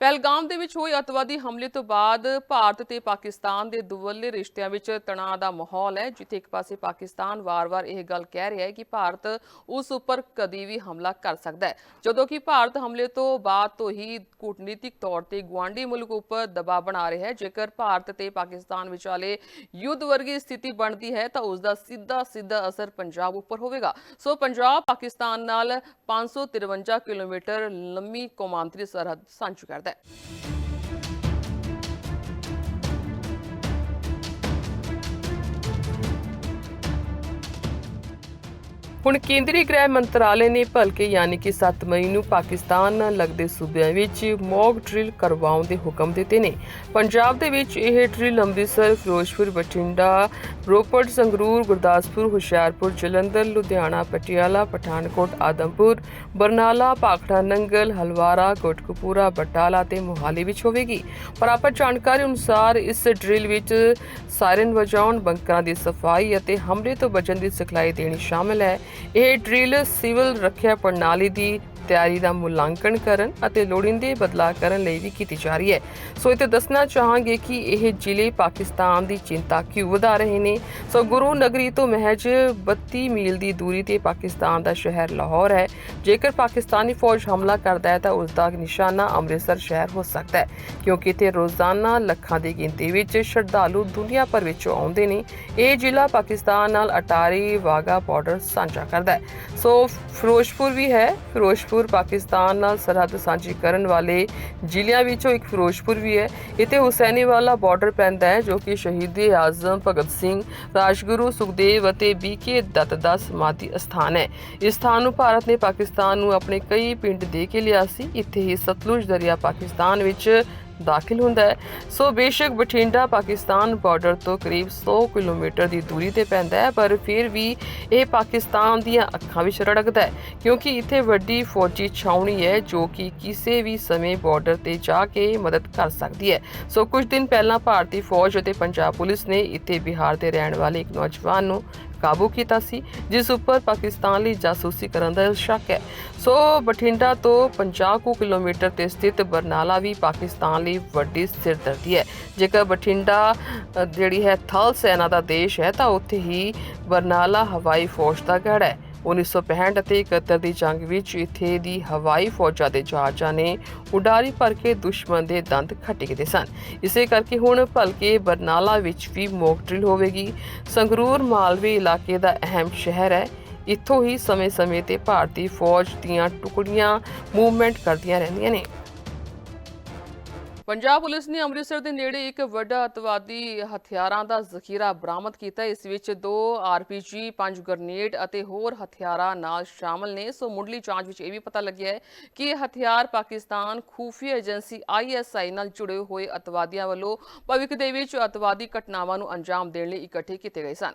ਪਹਿਲਗਾਮ ਦੇ ਵਿੱਚ ਹੋਏ ਅਤਵਾਦੀ ਹਮਲੇ ਤੋਂ ਬਾਅਦ ਭਾਰਤ ਤੇ ਪਾਕਿਸਤਾਨ ਦੇ ਦੁਵੱਲੇ ਰਿਸ਼ਤਿਆਂ ਵਿੱਚ ਤਣਾਅ ਦਾ ਮਾਹੌਲ ਹੈ, ਜਿੱਥੇ ਇੱਕ ਪਾਸੇ ਪਾਕਿਸਤਾਨ ਵਾਰ-ਵਾਰ ਇਹ ਗੱਲ ਕਹਿ ਰਿਹਾ ਹੈ ਕਿ ਭਾਰਤ ਉਸ ਉੱਪਰ ਕਦੀ ਵੀ ਹਮਲਾ ਕਰ ਸਕਦਾ ਹੈ। ਜਦੋਂ ਕਿ ਭਾਰਤ ਹਮਲੇ ਤੋਂ ਬਾਅਦ ਤੋਂ ਹੀ ਕੂਟਨੀਤਿਕ ਤੌਰ ਤੇ ਗੁਆਂਢੀ ਮੁਲਕ ਉੱਪਰ ਦਬਾਅ ਬਣਾ ਰਿਹਾ ਹੈ। ਜੇਕਰ ਭਾਰਤ ਤੇ ਪਾਕਿਸਤਾਨ ਵਿਚਾਲੇ ਯੁੱਧ ਵਰਗੀ ਸਥਿਤੀ ਬਣਦੀ ਹੈ, ਤਾਂ ਉਸ ਦਾ ਸਿੱਧਾ ਸਿੱਧਾ ਅਸਰ ਪੰਜਾਬ ਉੱਪਰ ਹੋਵੇਗਾ। ਸੋ ਪੰਜਾਬ ਪਾਕਿਸਤਾਨ ਨਾਲ 553 ਕਿਲੋਮੀਟਰ ਲੰਮੀ ਕੌਮਾਂਤਰੀ ਸਰਹੱਦ ਸਾਂਝੀ ਕਰਦਾ ਹੈ ਹੁਣ ਕੇਂਦਰੀ ਗ੍ਰਹਿ ਮੰਤਰਾਲੇ ਨੇ ਭਲਕੇ ਯਾਨੀ ਕਿ 7 ਮਈ ਨੂੰ ਪਾਕਿਸਤਾਨ ਨਾਲ ਲੱਗਦੇ ਸੂਬਿਆਂ ਵਿੱਚ ਮੌਕ ਡਰਿਲ ਕਰਵਾਉਣ ਦੇ ਹੁਕਮ ਦਿੱਤੇ ਨੇ। ਪੰਜਾਬ ਦੇ ਵਿੱਚ ਇਹ ਡਰਿਲ ਅੰਮ੍ਰਿਤਸਰ, ਫਿਰੋਜ਼ਪੁਰ, ਬਠਿੰਡਾ ਰੋਪੜ, ਸੰਗਰੂਰ, ਗੁਰਦਾਸਪੁਰ, ਹੁਸ਼ਿਆਰਪੁਰ, ਜਲੰਧਰ, ਲੁਧਿਆਣਾ, ਪਟਿਆਲਾ, ਪਠਾਨਕੋਟ, ਆਦਮਪੁਰ, ਬਰਨਾਲਾ ਪਾਖੜਾ ਨੰਗਲ, ਹਲਵਾਰਾ, ਕੋਟਕਪੂਰਾ, ਬਟਾਲਾ ਤੇ ਮੋਹਾਲੀ ਵਿੱਚ ਹੋਵੇਗੀ। ਪ੍ਰਾਪਤ ਜਾਣਕਾਰੀ ਅਨੁਸਾਰ ਇਸ ਡਰਿਲ ਵਿੱਚ ਸਾਇਰਨ ਵਜਾਉਣ, ਬੰਕਰਾਂ ਦੀ ਸਫ਼ਾਈ ਅਤੇ ਹਮਲੇ ਤੋਂ ਬਚਣ ਦੀ ਸਿਖਲਾਈ ਦੇਣੀ ਸ਼ਾਮਲ ਹੈ। ਇਹ ਡਰਿਲ ਸਿਵਲ ਰੱਖਿਆ ਪ੍ਰਣਾਲੀ ਦੀ ਤਿਆਰੀ ਦਾ ਮੁਲਾਂਕਣ ਕਰਨ ਅਤੇ ਲੋੜੀਂਦੇ ਬਦਲਾਅ ਕਰਨ ਲਈ ਵੀ ਕੀਤੀ ਜਾ ਰਹੀ ਹੈ। ਸੋ ਇੱਥੇ ਦੱਸਣਾ ਚਾਹਾਂਗੇ ਕਿ ਇਹ ਜ਼ਿਲ੍ਹੇ ਪਾਕਿਸਤਾਨ ਦੀ ਚਿੰਤਾ ਕਿਉਂ ਵਧਾ ਰਹੇ ਨੇ? ਸੋ ਗੁਰੂ ਨਗਰੀ ਤੋਂ ਮਹਿਜ 32 ਮੀਲ ਦੀ ਦੂਰੀ ਤੇ ਪਾਕਿਸਤਾਨ ਦਾ ਸ਼ਹਿਰ ਲਾਹੌਰ ਹੈ। ਜੇਕਰ ਪਾਕਿਸਤਾਨੀ ਫੌਜ ਹਮਲਾ ਕਰਦਾ ਹੈ ਤਾਂ ਉਸ ਦਾ ਨਿਸ਼ਾਨਾ ਅੰਮ੍ਰਿਤਸਰ ਸ਼ਹਿਰ ਹੋ ਸਕਦਾ ਹੈ, ਕਿਉਂਕਿ ਇੱਥੇ ਰੋਜ਼ਾਨਾ ਲੱਖਾਂ ਦੀ ਗਿਣਤੀ ਵਿੱਚ ਸ਼ਰਧਾਲੂ ਦੁਨੀਆ ਭਰ ਵਿੱਚੋਂ ਆਉਂਦੇ ਨੇ। ਇਹ ਜ਼ਿਲ੍ਹਾ ਪਾਕਿਸਤਾਨ ਨਾਲ ਅਟਾਰੀ ਵਾਗਾ ਬਾਰਡਰ ਸਾਂਝਾ ਕਰਦਾ ਹੈ। ਸੋ ਫਿਰੋਜ਼ਪੁਰ ਵੀ ਹੈ ਫਿਰੋਜ਼ ਫਿਰੋਜ਼ਪੁਰ ਪਾਕਿਸਤਾਨ ਨਾਲ ਸਰਹੱਦ ਸਾਂਝੀ ਕਰਨ ਵਾਲੇ ਜ਼ਿਲ੍ਹਿਆਂ ਵਿੱਚੋਂ ਇੱਕ ਫਿਰੋਜ਼ਪੁਰ ਵੀ ਹੈ। ਇੱਥੇ ਹੁਸੈਨੀਵਾਲਾ ਬਾਰਡਰ ਪੈਂਦਾ ਹੈ, ਜੋ ਕਿ ਸ਼ਹੀਦ ਆਜ਼ਮ ਭਗਤ ਸਿੰਘ, ਰਾਜਗੁਰੂ ਸੁਖਦੇਵ ਅਤੇ ਬੀਕੇ ਦੱਤ ਦਾ ਸਮਾਧੀ ਸਥਾਨ ਹੈ। ਇਸ ਸਥਾਨ ਨੂੰ ਭਾਰਤ ਨੇ ਪਾਕਿਸਤਾਨ ਨੂੰ ਆਪਣੇ ਕਈ ਪਿੰਡ ਦੇ ਕੇ ਲਿਆ ਸੀ। ਇੱਥੇ ਹੀ ਸਤਲੁਜ ਦਰਿਆ ਪਾਕਿਸਤਾਨ ਵਿੱਚ ਦਾਖਲ ਹੁੰਦਾ ਹੈ। ਸੋ ਬੇਸ਼ੱਕ ਬਠਿੰਡਾ ਪਾਕਿਸਤਾਨ ਬਾਰਡਰ ਤੋਂ ਕਰੀਬ 100 ਕਿਲੋਮੀਟਰ ਦੀ ਦੂਰੀ ਤੇ ਪੈਂਦਾ ਹੈ, ਪਰ ਫਿਰ ਵੀ ਇਹ ਪਾਕਿਸਤਾਨ ਦੀਆਂ ਅੱਖਾਂ ਵਿੱਚ ਰੜਕਦਾ ਹੈ, ਕਿਉਂਕਿ ਇੱਥੇ ਵੱਡੀ ਫੌਜੀ ਛਾਉਣੀ ਹੈ ਜੋ ਕਿ ਕਿਸੇ ਵੀ ਸਮੇਂ ਬਾਰਡਰ ਤੇ ਜਾ ਕੇ ਮਦਦ ਕਰ ਸਕਦੀ ਹੈ। ਸੋ ਕੁਝ ਦਿਨ ਪਹਿਲਾਂ ਭਾਰਤੀ ਫੌਜ ਅਤੇ ਪੰਜਾਬ ਪੁਲਿਸ ਨੇ ਇੱਥੇ ਬਿਹਾਰ ਦੇ ਰਹਿਣ ਵਾਲੇ ਇੱਕ ਨੌਜਵਾਨ ਨੂੰ ਕਾਬੂ ਕੀਤਾ ਸੀ, ਜਿਸ ਉੱਪਰ ਪਾਕਿਸਤਾਨ ਲਈ ਜਾਸੂਸੀ ਕਰਨ ਦਾ ਸ਼ੱਕ ਹੈ। ਸੋ ਬਠਿੰਡਾ ਤੋਂ 50 ਕੁ ਕਿਲੋਮੀਟਰ ਤੇ ਸਥਿਤ ਬਰਨਾਲਾ ਵੀ ਪਾਕਿਸਤਾਨ ਲਈ ਵੱਡੀ ਸਿਰਦਰਦੀ ਹੈ। ਜੇਕਰ ਬਠਿੰਡਾ ਜਿਹੜੀ ਹੈ ਥਲ ਸੈਨਾ ਦਾ ਦੇਸ਼ ਹੈ, ਤਾਂ ਉੱਥੇ ਹੀ ਬਰਨਾਲਾ ਹਵਾਈ ਫੌਜ ਦਾ ਗੜ ਹੈ। 1965 ਅਤੇ 71 ਦੀ ਜੰਗ ਵਿੱਚ ਇੱਥੇ ਦੀ ਹਵਾਈ ਫੌਜਾਂ ਦੇ ਜਹਾਜ਼ਾਂ ਨੇ ਉਡਾਰੀ ਭਰ ਕੇ ਦੁਸ਼ਮਣ ਦੇ ਦੰਦ ਖੱਟੇ ਸਨ। ਇਸੇ ਕਰਕੇ ਹੁਣ ਭਲਕੇ ਬਰਨਾਲਾ ਵਿੱਚ ਵੀ ਮੌਕ ਡਰਿਲ ਹੋਵੇਗੀ। ਸੰਗਰੂਰ ਮਾਲਵੇ ਇਲਾਕੇ ਦਾ ਅਹਿਮ ਸ਼ਹਿਰ ਹੈ। ਇੱਥੋਂ ਹੀ ਸਮੇਂ-ਸਮੇਂ ਤੇ ਭਾਰਤੀ ਫੌਜ ਦੀਆਂ ਟੁਕੜੀਆਂ ਮੂਵਮੈਂਟ ਕਰਦੀਆਂ ਰਹਿੰਦੀਆਂ ਨੇ। ਪੰਜਾਬ ਪੁਲਿਸ ਨੇ ਅੰਮ੍ਰਿਤਸਰ ਦੇ ਨੇੜੇ ਇੱਕ ਵੱਡਾ ਅਤਵਾਦੀ ਹਥਿਆਰਾਂ ਦਾ ਜ਼ਖੀਰਾ ਬਰਾਮਦ ਕੀਤਾ। ਇਸ ਵਿੱਚ ਦੋ ਆਰਪੀਜੀ ਪੰਜ ਗ੍ਰਨੇਡ ਅਤੇ ਹੋਰ ਹਥਿਆਰਾਂ ਨਾਲ ਸ਼ਾਮਲ ਨੇ। ਸੋ ਮੁੱਢਲੀ ਜਾਂਚ ਵਿੱਚ ਇਹ ਵੀ ਪਤਾ ਲੱਗਿਆ ਹੈ ਕਿ ਇਹ ਹਥਿਆਰ ਪਾਕਿਸਤਾਨ ਖੂਫੀਆ ਏਜੰਸੀ ਆਈਐਸਆਈ ਨਾਲ ਜੁੜੇ ਹੋਏ ਅਤਵਾਦੀਆਂ ਵੱਲੋਂ ਭਵਿੱਖ ਦੇ ਵਿੱਚ ਅਤਵਾਦੀ ਘਟਨਾਵਾਂ ਨੂੰ ਅੰਜਾਮ ਦੇਣ ਲਈ ਇਕੱਠੇ ਕੀਤੇ ਗਏ ਸਨ।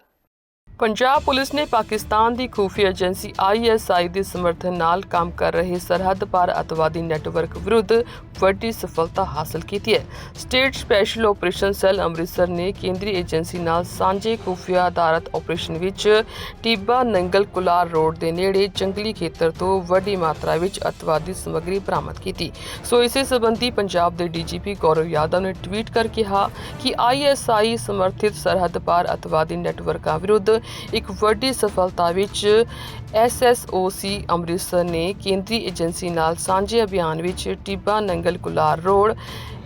ਪੰਜਾਬ ਪੁਲਿਸ ਨੇ ਪਾਕਿਸਤਾਨ ਦੀ ਖੂਫੀਆ ਏਜੰਸੀ ਆਈਐਸਆਈ ਦੇ ਸਮਰਥਨ ਨਾਲ ਕੰਮ ਕਰ ਰਹੇ ਸਰਹੱਦ ਪਾਰ ਅਤਵਾਦੀ ਨੈਟਵਰਕ ਵਿਰੁੱਧ ਵੱਡੀ ਸਫਲਤਾ ਹਾਸਲ ਕੀਤੀ ਹੈ। State special operation cell Amritsar ਨੇ ਕੇਂਦਰੀ ਏਜੰਸੀ ਨਾਲ ਸਾਂਝੇ ਖੂਫੀਆ ਅਧਾਰਤ ਆਪਰੇਸ਼ਨ ਵਿੱਚ ਟਿੱਬਾ ਨੰਗਲ ਕੁਲਾਰ ਰੋਡ ਦੇ ਨੇੜੇ ਜੰਗਲੀ ਖੇਤਰ ਤੋਂ ਵੱਡੀ ਮਾਤਰਾ ਵਿੱਚ ਅਤਵਾਦੀ ਸਮੱਗਰੀ ਬਰਾਮਦ ਕੀਤੀ। ਸੋ ਇਸੇ ਸੰਬੰਧੀ ਪੰਜਾਬ ਦੇ ਡੀਜੀਪੀ ਗੌਰਵ ਯਾਦਵ ਨੇ ਟਵੀਟ ਕਰ ਕਿਹਾ ਕਿ ਆਈਐਸਆਈ ਸਮਰਥਿਤ ਸਰਹੱਦ ਪਾਰ ਅਤਵਾਦੀ ਨੈਟਵਰਕਾਂ ਵਿਰੁੱਧ ਇੱਕ ਵੱਡੀ ਸਫਲਤਾ ਵਿੱਚ ਐਸਐਸਓਸੀ ਅੰਮ੍ਰਿਤਸਰ ਨੇ ਕੇਂਦਰੀ ਏਜੰਸੀ ਨਾਲ ਸਾਂਝੇ ਅਭਿਆਨ ਵਿੱਚ ਟਿੱਬਾ ਨੰਗਲ ਕੁਲਾਰ ਰੋਡ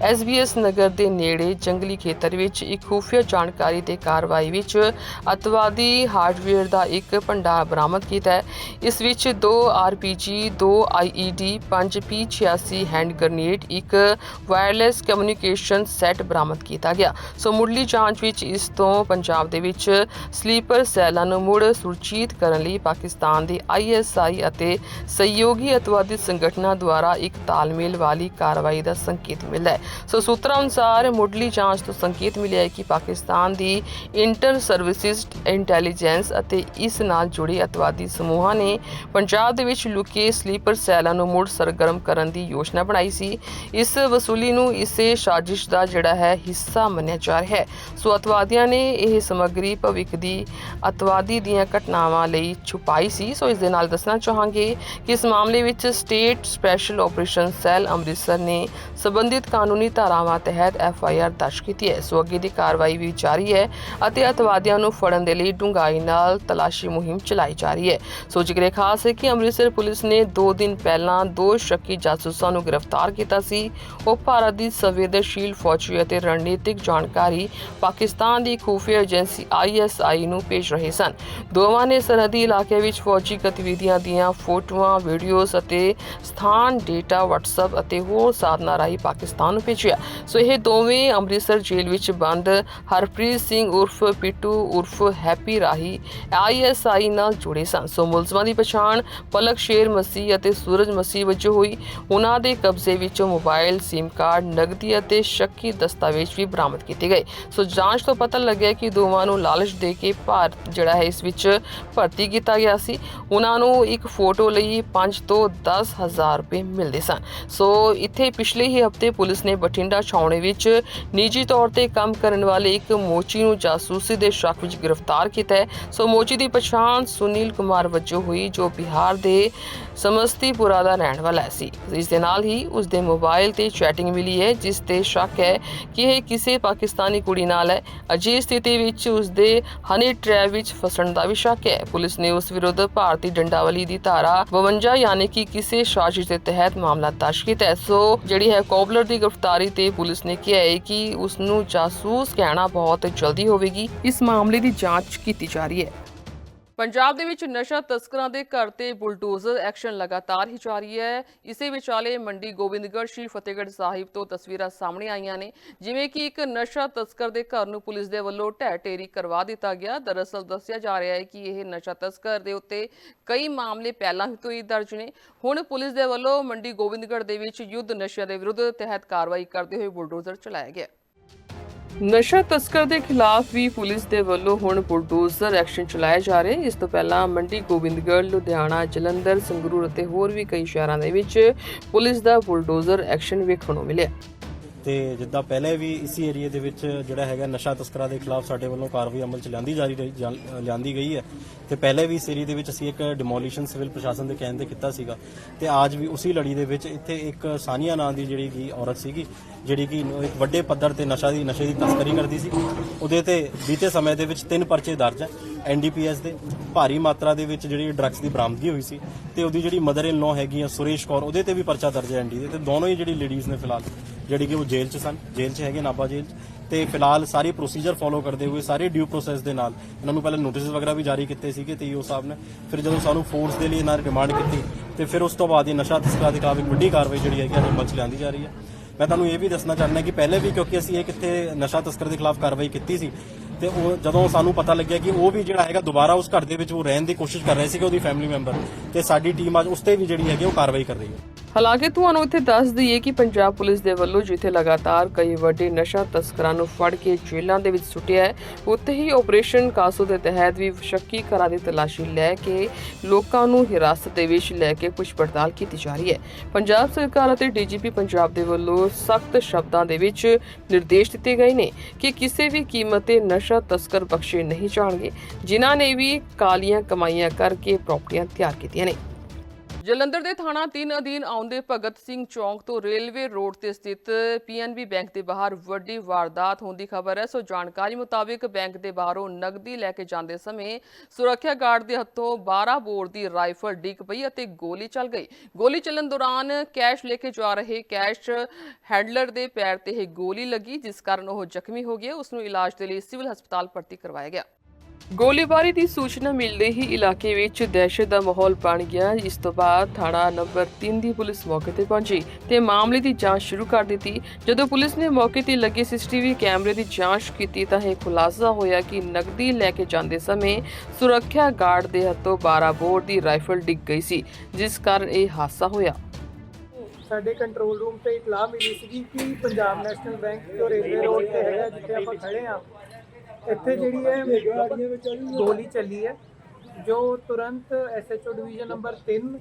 ਐਸਬੀਐਸ ਨਗਰ ਦੇ ਨੇੜੇ ਜੰਗਲੀ ਖੇਤਰ ਵਿੱਚ ਇੱਕ ਖੁਫੀਆ ਜਾਣਕਾਰੀ ਤੇ ਕਾਰਵਾਈ ਵਿੱਚ ਅਤਵਾਦੀ ਹਾਰਡਵੇਅਰ ਦਾ ਇੱਕ ਭੰਡਾਰ ਬਰਾਮਦ ਕੀਤਾ ਹੈ। ਇਸ ਵਿੱਚ ਦੋ ਆਰਪੀਜੀ ਦੋ ਆਈਈਡੀ 5 P86 ਹੈਂਡ ਗ੍ਰਨੇਡ, ਇੱਕ ਵਾਇਰਲੈਸ ਕਮਿਊਨੀਕੇਸ਼ਨ ਸੈੱਟ ਬਰਾਮਦ ਕੀਤਾ ਗਿਆ। ਸੋ ਮੁੱਢਲੀ ਜਾਂਚ ਵਿੱਚ ਇਸ ਤੋਂ ਪੰਜਾਬ ਦੇ ਵਿੱਚ ਸਲੀਪਰ ਸੈੱਲਾਂ ਨੂੰ ਮੁੜ ਸੁਰਜੀਤ ਕਰਨ ਲਈ ਪਾਕਿਸਤਾਨ ਪਾਕਿਸਤਾਨ ਦੇ ਆਈਐਸਆਈ ਅਤੇ ਸਹਿਯੋਗੀ ਅਤਵਾਦੀ ਸੰਗਠਨਾਂ ਦੁਆਰਾ ਇੱਕ ਤਾਲਮੇਲ ਵਾਲੀ ਕਾਰਵਾਈ ਦਾ ਸੰਕੇਤ ਮਿਲਦਾ ਹੈ। ਸੋ ਸੂਤਰਾਂ ਅਨੁਸਾਰ ਮੁੱਢਲੀ ਜਾਂਚ ਤੋਂ ਸੰਕੇਤ ਮਿਲਿਆ ਹੈ ਕਿ ਪਾਕਿਸਤਾਨ ਦੀ ਇੰਟਰ ਸਰਵਿਸਿਜ਼ ਇੰਟੈਲੀਜੈਂਸ ਅਤੇ ਇਸ ਨਾਲ ਜੁੜੇ ਅਤਵਾਦੀ ਸਮੂਹਾਂ ਨੇ ਪੰਜਾਬ ਦੇ ਵਿੱਚ ਲੁਕੇ ਸਲੀਪਰ ਸੈਲਾਂ ਨੂੰ ਮੁੜ ਸਰਗਰਮ ਕਰਨ ਦੀ ਯੋਜਨਾ ਬਣਾਈ ਸੀ। ਇਸ ਵਸੂਲੀ ਨੂੰ ਇਸੇ ਸਾਜ਼ਿਸ਼ ਦਾ ਜਿਹੜਾ ਹੈ ਹਿੱਸਾ ਮੰਨਿਆ ਜਾ ਰਿਹਾ ਹੈ। ਸੋ ਅਤਵਾਦੀਆਂ ਨੇ ਇਹ ਸਮੱਗਰੀ ਭਵਿੱਖ ਦੀ ਅਤਵਾਦੀ ਦੀਆਂ ਘਟਨਾਵਾਂ ਲਈ ਛੁਪਾਈ ਸੀ। ਸੋ। ਇਸ ਦੇ ਨਾਲ ਦੱਸਣਾ ਚਾਹਾਂਗੇ ਕਿ ਇਸ ਮਾਮਲੇ ਵਿੱਚ state special operation cell Amritsar ਨੇ ਸੰਬੰਧਿਤ ਕਾਨੂੰਨੀ ਧਾਰਾਵਾਂ ਤਹਿਤ ਐਫ ਆਈ ਆਰ ਦਰਜ ਕੀਤੀ ਹੈ। ਸੋ ਅੱਗੇ ਦੀ ਕਾਰਵਾਈ ਵੀ ਜਾਰੀ ਹੈ ਅਤੇ ਅਤਵਾਦੀਆਂ ਨੂੰ ਫੜਨ ਦੇ ਲਈ ਡੂੰਘਾਈ ਨਾਲ ਤਲਾਸ਼ੀ ਮੁਹਿੰਮ ਚਲਾਈ ਜਾ ਰਹੀ ਹੈ। ਸੋ ਜ਼ਿਕਰੇ ਖਾਸ ਹੈ ਕਿ ਅੰਮ੍ਰਿਤਸਰ ਪੁਲਿਸ ਨੇ 2 ਦਿਨ ਪਹਿਲਾਂ ਦੋ ਸ਼ੱਕੀ ਜਾਸੂਸਾਂ ਨੂੰ ਗ੍ਰਿਫਤਾਰ ਕੀਤਾ ਸੀ, ਉਹ ਭਾਰਤ ਦੀ ਸੰਵੇਦਨਸ਼ੀਲ ਫੌਜੀ ਅਤੇ ਰਣਨੀਤਿਕ ਜਾਣਕਾਰੀ ਪਾਕਿਸਤਾਨ ਦੀ ਖੂਫੀਆ ਏਜੰਸੀ ਆਈਐਸਆਈ ਨੂੰ ਭੇਜ ਰਹੇ ਸਨ। ਦੋਵਾਂ ਨੇ ਸਰਹੱਦੀ ਇਲਾਕੇ ਵਿੱਚ ਫੌਜੀ ਗਤੀਵਿਧੀਆਂ ਦੀਆਂ ਫੋਟੋਆਂ, ਵੀਡੀਓਜ਼ ਅਤੇ ਸਥਾਨ ਡੇਟਾ WhatsApp ਅਤੇ ਹੋਰ ਸਾਧਨਾਂ ਰਾਹੀਂ ਪਾਕਿਸਤਾਨ ਨੂੰ ਭੇਜਿਆ। ਸੋ ਇਹ ਦੋਵੇਂ ਅੰਮ੍ਰਿਤਸਰ ਜੇਲ੍ਹ ਵਿੱਚ ਬੰਦ। ਹਰਪ੍ਰੀਤ ਸਿੰਘ ਉਰਫ ਪਿੱਟੂ ਉਰਫ ਹੈਪੀ ਰਾਹੀ ਆਈਐਸਆਈ ਨਾਲ ਜੁੜੇ ਸਨ। ਸੋ ਮੁਲਜ਼ਮਾਂ ਦੀ ਪਛਾਣ ਪਲਕ ਸ਼ੇਰ ਮਸੀਹ ਅਤੇ ਸੂਰਜ ਮਸੀਹ ਵਜੋਂ ਹੋਈ। ਉਹਨਾਂ ਦੇ ਕਬਜ਼ੇ ਵਿੱਚੋਂ ਮੋਬਾਈਲ ਸਿਮ ਕਾਰਡ ਨਗਦੀ ਅਤੇ ਸ਼ੱਕੀ ਦਸਤਾਵੇਜ਼ ਵੀ ਬਰਾਮਦ ਕੀਤੇ ਗਏ। ਸੋ ਜਾਂਚ ਤੋਂ ਪਤਾ ਲੱਗਿਆ ਕਿ ਦੋਵਾਂ ਨੂੰ ਲਾਲਚ ਦੇ ਕੇ ਭਾਰਤ ਜਿਹੜਾ ਹੈ ਇਸ ਵਿੱਚ ਭਰਤੀ ਕੀਤਾ ਗਿਆ ਸੀ। ਉਹਨਾਂ ਨੂੰ ਇੱਕ ਫੋਟੋ ਲਈ 5 ਤੋਂ 10 ਹਜ਼ਾਰ ਰੁਪਏ ਮਿਲਦੇ ਸਨ। ਸੋ ਇੱਥੇ ਪਿਛਲੇ ਹੀ ਹਫ਼ਤੇ ਪੁਲਿਸ ਨੇ ਬਠਿੰਡਾ ਛਾਉਣੇ ਵਿੱਚ ਨਿੱਜੀ ਤੌਰ ਤੇ ਕੰਮ ਕਰਨ ਵਾਲੇ ਇੱਕ ਮੋਚੀ ਨੂੰ ਜਾਸੂਸੀ ਦੇ ਸ਼ੱਕ ਵਿੱਚ ਗ੍ਰਿਫਤਾਰ ਕੀਤਾ ਹੈ। ਸੋ ਮੋਚੀ ਦੀ ਪਛਾਣ ਸੁਨੀਲ ਕੁਮਾਰ ਵਜੋਂ ਹੋਈ, ਜੋ ਬਿਹਾਰ ਦੇ ਸਮਸਤੀਪੁਰਾ ਦਾ ਰਹਿਣ ਵਾਲਾ ਸੀ। ਇਸ ਦੇ ਨਾਲ ਹੀ ਉਸ ਦੇ ਮੋਬਾਈਲ ਤੇ ਚੈਟਿੰਗ ਮਿਲੀ ਹੈ, ਜਿਸ ਤੇ ਸ਼ੱਕ ਹੈ ਕਿ ਇਹ ਕਿਸੇ ਪਾਕਿਸਤਾਨੀ ਕੁੜੀ ਨਾਲ ਹੈ। ਅਜਿਹੀ ਸਥਿਤੀ ਵਿੱਚ ਉਸ ਦੇ ਹਨੀ ਟ੍ਰੈਪ ਵਿੱਚ ਫਸਣ ਦਾ ਵੀ ਸ਼ੱਕ ਹੈ। ਪੁਲਿਸ ਨੇ ਉਸ ਵਿਰੁੱਧ ਭਾਰਤੀ ਡੰਡਾਵਲੀ ਦੀ ਧਾਰਾ 52 ਯਾਨੀ ਕਿ ਕਿਸੇ ਸਾਜ਼ਿਸ਼ ਦੇ ਤਹਿਤ ਮਾਮਲਾ ਦਰਜ ਕੀਤਾ ਹੈ। ਸੋ, ਜਿਹੜੀ ਹੈ ਕੋਬਲਰ ਦੀ ਗ੍ਰਿਫਤਾਰੀ ਤੇ ਪੁਲਿਸ ਨੇ ਕਿਹਾ ਹੈ ਕਿ ਉਸ ਨੂੰ ਜਾਸੂਸ ਕਹਿਣਾ ਬਹੁਤ ਜਲਦੀ ਹੋਵੇਗੀ। ਇਸ ਮਾਮਲੇ ਦੀ ਜਾਂਚ ਕੀਤੀ ਜਾ ਰਹੀ ਹੈ। ਪੰਜਾਬ ਦੇ ਵਿੱਚ ਨਸ਼ਾ ਤਸਕਰਾਂ ਦੇ ਘਰ ਤੇ ਬੁਲਡੋਜ਼ਰ ਐਕਸ਼ਨ ਲਗਾਤਾਰ ਹੀ ਜਾਰੀ ਹੈ। ਇਸੇ ਵਿਚਾਲੇ ਮੰਡੀ ਗੋਬਿੰਦਗੜ੍ਹ ਸ਼੍ਰੀ ਫਤਿਹਗੜ੍ਹ ਸਾਹਿਬ ਤੋਂ ਤਸਵੀਰਾਂ ਸਾਹਮਣੇ ਆਈਆਂ ਨੇ, ਜਿਵੇਂ ਕਿ ਇੱਕ ਨਸ਼ਾ ਤਸਕਰ ਦੇ ਘਰ ਨੂੰ ਪੁਲਿਸ ਦੇ ਵੱਲੋਂ ਢਹਿ ਢੇਰੀ ਕਰਵਾ ਦਿੱਤਾ ਗਿਆ। ਦਰਅਸਲ ਦੱਸਿਆ ਜਾ ਰਿਹਾ ਹੈ ਕਿ ਇਹ ਨਸ਼ਾ ਤਸਕਰ ਦੇ ਉੱਤੇ ਕਈ ਮਾਮਲੇ ਪਹਿਲਾਂ ਹੀ ਤੋਂ ਹੀ ਦਰਜ ਨੇ। ਹੁਣ ਪੁਲਿਸ ਦੇ ਵੱਲੋਂ ਮੰਡੀ ਗੋਬਿੰਦਗੜ੍ਹ ਦੇ ਵਿੱਚ ਯੁੱਧ ਨਸ਼ਿਆਂ ਦੇ ਵਿਰੁੱਧ ਤਹਿਤ ਕਾਰਵਾਈ ਕਰਦੇ ਹੋਏ ਬੁਲਡੋਜ਼ਰ ਚਲਾਇਆ ਗਿਆ। ਨਸ਼ਾ ਤਸਕਰ ਦੇ ਖਿਲਾਫ ਵੀ ਪੁਲਿਸ ਦੇ ਵੱਲੋਂ ਹੁਣ ਬੁਲਡੋਜ਼ਰ ਐਕਸ਼ਨ ਚਲਾਇਆ ਜਾ ਰਿਹਾ। ਹੈ ਇਸ ਤੋਂ ਪਹਿਲਾਂ ਮੰਡੀ ਗੋਬਿੰਦਗੜ੍ਹ, ਲੁਧਿਆਣਾ, ਜਲੰਧਰ, ਸੰਗਰੂਰ ਅਤੇ ਹੋਰ ਵੀ ਕਈ ਸ਼ਹਿਰਾਂ ਦੇ ਵਿੱਚ ਪੁਲਿਸ ਦਾ ਬੁਲਡੋਜ਼ਰ ਐਕਸ਼ਨ ਵੇਖਣ ਨੂੰ ਮਿਲਿਆ। ਤੇ ਜਿੱਦਾਂ ਪਹਿਲੇ ਵੀ ਇਸੀ ਏਰੀਏ ਦੇ ਵਿੱਚ ਜਿਹੜਾ ਹੈਗਾ ਨਸ਼ਾ ਤਸਕਰਾਂ ਦੇ ਖਿਲਾਫ ਸਾਡੇ ਵੱਲੋਂ ਕਾਰਵਾਈ ਅਮਲ ਚ ਲਿਆਂਦੀ ਜਾ ਰਹੀ ਜਾਂ- ਲਿਆਂਦੀ ਗਈ ਹੈ। ਤੇ ਪਹਿਲੇ ਵੀ ਇਸ ਏਰੀਏ ਦੇ ਵਿੱਚ ਅਸੀਂ ਇੱਕ ਡਿਮੋਲੀਸ਼ਨ ਸਿਵਲ ਪ੍ਰਸ਼ਾਸਨ ਦੇ ਕਹਿਣ ਤੇ ਕੀਤਾ ਸੀਗਾ। ਤੇ ਅੱਜ ਵੀ ਉਸੇ ਲੜੀ ਦੇ ਵਿੱਚ ਇੱਥੇ ਇੱਕ ਸਾਨੀਆ ਨਾਂ ਦੀ ਜਿਹੜੀ ਕਿ ਔਰਤ ਸੀਗੀ, ਜਿਹੜੀ ਕਿ ਇੱਕ ਵੱਡੇ ਪੱਧਰ ਤੇ ਨਸ਼ਾ ਦੀ, ਨਸ਼ੇ ਦੀ ਤਸਕਰੀ ਕਰਦੀ ਸੀ। ਉਹਦੇ ਤੇ ਬੀਤੇ ਸਮੇਂ ਦੇ ਵਿੱਚ ਤਿੰਨ ਪਰਚੇ ਦਰਜ ਹੈ ਐਨਡੀਪੀਐਸ ਦੇ। ਭਾਰੀ ਮਾਤਰਾ ਦੇ ਵਿੱਚ ਜਿਹੜੀ ਡਰੱਗਸ ਦੀ ਬਰਾਮਦਗੀ ਹੋਈ ਸੀ ਤੇ ਉਹਦੀ ਜਿਹੜੀ ਮਦਰ ਇਨ ਲੋ ਹੈਗੀ ਆ ਸੁਰੇਸ਼ ਕੌਰ, ਉਹਦੇ ਤੇ ਵੀ ਪਰਚਾ ਦਰਜ ਹੈ ਐਨਡੀ ਦੇ। ਤੇ ਦੋਨੋਂ ਹੀ ਜਿਹੜੀ ਲੇਡੀਜ਼ ਨੇ ਫਿਲਹਾਲ ਜਿਹੜੀ ਕਿ ਉਹ ਜੇਲ੍ਹ 'ਚ ਸਨ, ਜੇਲ੍ਹ 'ਚ ਹੈਗੇ ਨਾਭਾ ਜੇਲ੍ਹ 'ਚ। ਤੇ ਫਿਲਹਾਲ ਸਾਰੀ ਪ੍ਰੋਸੀਜਰ ਫੋਲੋ ਕਰਦੇ ਹੋਏ, ਸਾਰੇ ਡਿਊ ਪ੍ਰੋਸੈਸ ਦੇ ਨਾਲ, ਇਹਨਾਂ ਨੂੰ ਪਹਿਲਾਂ ਨੋਟਿਸ ਵਗੈਰਾ ਵੀ ਜਾਰੀ ਕੀਤੇ ਸੀਗੇ ਤੇ ਈਓ ਸਾਹਿਬ ਨੇ, ਫਿਰ ਜਦੋਂ ਸਾਨੂੰ ਫੋਰਸ ਦੇ ਲਈ ਇਹਨਾਂ ਨੇ ਡਿਮਾਂਡ ਕੀਤੀ, ਤੇ ਫਿਰ ਉਸ ਤੋਂ ਬਾਅਦ ਇਹ ਨਸ਼ਾ ਤਸਕਰਾਂ ਦੇ ਖਿਲਾਫ ਇੱਕ ਵੱਡੀ ਕਾਰਵਾਈ ਜਿਹੜੀ ਹੈਗੀ ਅਮਲ 'ਚ ਲਿਆਂਦੀ ਜਾ ਰਹੀ ਹੈ। ਮੈਂ ਤੁਹਾਨੂੰ ਇਹ ਵੀ ਦੱਸਣਾ ਚਾਹੁੰਦਾ ਕਿ ਪਹਿਲੇ ਵੀ ਕਿਉਂਕਿ ਅਸੀਂ ਇਹ ਕਿੱਥੇ ਨਸ਼ਾ ਤਸਕਰ ਦੇ ਖਿਲਾਫ ਕਾਰਵਾਈ ਕੀਤੀ ਸੀ, ਤੇ ਉਹ ਜਦੋਂ ਸਾਨੂੰ ਪਤਾ ਲੱਗਿਆ ਕਿ ਉਹ ਵੀ ਜਿਹੜਾ ਹੈਗਾ ਦੁਬਾਰਾ ਉਸ ਘਰ ਦੇ ਵਿੱਚ ਉਹ ਰਹਿਣ ਦੀ ਕੋਸ਼ਿਸ਼ ਕਰ ਰਹੇ ਸੀਗੇ ਉਹਦੀ ਫੈਮਿਲੀ ਮੈਂਬਰ ਤੇ ਸਾਡੀ ਟੀਮ ਅੱਜ ਉਸ ਤੇ ਵੀ ਜਿਹੜੀ ਹੈਗੀ ਉਹ ਕਾਰਵਾਈ ਕਰ ਰਹੀ ਹੈ। ਹਾਲਾਂਕਿ ਤੁਹਾਨੂੰ ਇੱਥੇ ਦੱਸ ਦਈਏ ਕਿ ਪੰਜਾਬ ਪੁਲਿਸ ਦੇ ਵੱਲੋਂ ਜਿੱਥੇ ਲਗਾਤਾਰ ਕਈ ਵੱਡੇ ਨਸ਼ਾ ਤਸਕਰਾਂ ਨੂੰ ਫੜ ਕੇ ਜੇਲ੍ਹਾਂ ਦੇ ਵਿੱਚ ਸੁੱਟਿਆ ਹੈ, ਉੱਥੇ ਹੀ ਆਪਰੇਸ਼ਨ ਕਾਸੋ ਦੇ ਤਹਿਤ ਵੀ ਸ਼ੱਕੀ ਘਰਾਂ ਦੀ ਤਲਾਸ਼ੀ ਲੈ ਕੇ ਲੋਕਾਂ ਨੂੰ ਹਿਰਾਸਤ ਦੇ ਵਿੱਚ ਲੈ ਕੇ ਪੁੱਛ ਪੜਤਾਲ ਕੀਤੀ ਜਾ ਰਹੀ ਹੈ। ਪੰਜਾਬ ਸਰਕਾਰ ਅਤੇ ਡੀਜੀਪੀ ਪੰਜਾਬ ਦੇ ਵੱਲੋਂ ਸਖਤ ਸ਼ਬਦਾਂ ਦੇ ਵਿੱਚ ਨਿਰਦੇਸ਼ ਦਿੱਤੇ ਗਏ ਨੇ ਕਿ ਕਿਸੇ ਵੀ ਕੀਮਤ ਤੇ ਨਸ਼ਾ ਤਸਕਰ ਬਖਸ਼ੇ ਨਹੀਂ ਜਾਣਗੇ, ਜਿਨ੍ਹਾਂ ਨੇ ਵੀ ਕਾਲੀਆਂ ਕਮਾਈਆਂ ਕਰਕੇ ਪ੍ਰਾਪਰਟੀਆਂ ਤਿਆਰ ਕੀਤੀਆਂ ਨੇ। ਜਲੰਧਰ ਦੇ ਥਾਣਾ 3 ਅਧੀਨ ਆਉਂਦੇ ਭਗਤ ਸਿੰਘ ਚੌਂਕ ਤੋਂ ਰੇਲਵੇ ਰੋਡ ਤੇ ਸਥਿਤ ਪੀਐਨਬੀ ਬੈਂਕ ਦੇ ਬਾਹਰ ਵੱਡੀ ਵਾਰਦਾਤ ਹੋਣ ਦੀ ਖਬਰ ਹੈ। ਸੋ ਜਾਣਕਾਰੀ ਮੁਤਾਬਿਕ ਬੈਂਕ ਦੇ ਬਾਹਰੋਂ ਨਗਦੀ ਲੈ ਕੇ ਜਾਂਦੇ ਸਮੇਂ ਸੁਰੱਖਿਆ ਗਾਰਡ ਦੇ ਹੱਥੋਂ 12 ਬੋਰ ਦੀ ਰਾਈਫਲ ਡਿੱਗ ਪਈ ਅਤੇ ਗੋਲੀ ਚੱਲ ਗਈ। ਗੋਲੀ ਚੱਲਣ ਦੌਰਾਨ ਕੈਸ਼ ਲੈ ਕੇ ਜਾ ਰਹੇ ਕੈਸ਼ ਹੈਂਡਲਰ ਦੇ ਪੈਰ ਤੇ ਇਹ ਗੋਲੀ ਲੱਗੀ, ਜਿਸ ਕਾਰਨ ਉਹ ਜ਼ਖਮੀ ਹੋ ਗਿਆ ਉਸ ਨੂੰ ਇਲਾਜ ਦੇ ਲਈ ਸਿਵਲ ਹਸਪਤਾਲ ਭਰਤੀ ਕਰਵਾਇਆ ਗਿਆ। ਗੋਲੀਬਾਰੀ ਦੀ ਸੂਚਨਾ ਮਿਲਦੇ ਹੀ ਇਲਾਕੇ ਵਿੱਚ ਦਹਿਸ਼ਤ ਦਾ ਮਾਹੌਲ ਬਣ ਗਿਆ। ਇਸ ਤੋਂ ਬਾਅਦ ਥਾਣਾ ਨੰਬਰ 3 ਦੀ ਪੁਲਿਸ ਮੌਕੇ ਤੇ ਪਹੁੰਚੀ ਤੇ ਮਾਮਲੇ ਦੀ ਜਾਂਚ ਸ਼ੁਰੂ ਕਰ ਦਿੱਤੀ। ਜਦੋਂ ਪੁਲਿਸ ਨੇ ਮੌਕੇ ਤੇ ਲੱਗੇ ਸੀਸੀਟੀਵੀ ਕੈਮਰੇ ਦੀ ਜਾਂਚ ਕੀਤੀ ਤਾਂ ਇਹ ਖੁਲਾਸਾ ਹੋਇਆ ਕਿ ਨਕਦੀ ਲੈ ਕੇ ਜਾਂਦੇ ਸਮੇਂ ਸੁਰੱਖਿਆ ਗਾਰਡ ਦੇ ਹੱਥੋਂ 12 ਬੋਰ ਦੀ ਰਾਈਫਲ ਡਿੱਗ ਗਈ ਸੀ, ਜਿਸ ਕਾਰਨ ਇਹ ਹਾਦਸਾ ਹੋਇਆ। ਸਾਡੇ ਕੰਟਰੋਲ ਰੂਮ ਤੇ ਇਤਲਾਹ ਮਿਲੀ ਸੀਗੀ ਕਿ ਪੰਜਾਬ ਨੈਸ਼ਨਲ ਬੈਂਕ ਜੋ ਰੇਲਵੇ ਰੋਡ ਤੇ ਹੈਗਾ, ਜਿੱਥੇ ਆਪਾਂ ਖੜੇ ਆ ਇੱਥੇ ਜਿਹੜੀ ਹੈ ਗੋਲੀ ਚੱਲੀ ਹੈ ਜੋ ਤੁਰੰਤ ਐਸਐਚਓ ਡਿਵੀਜ਼ਨ ਨੰਬਰ 3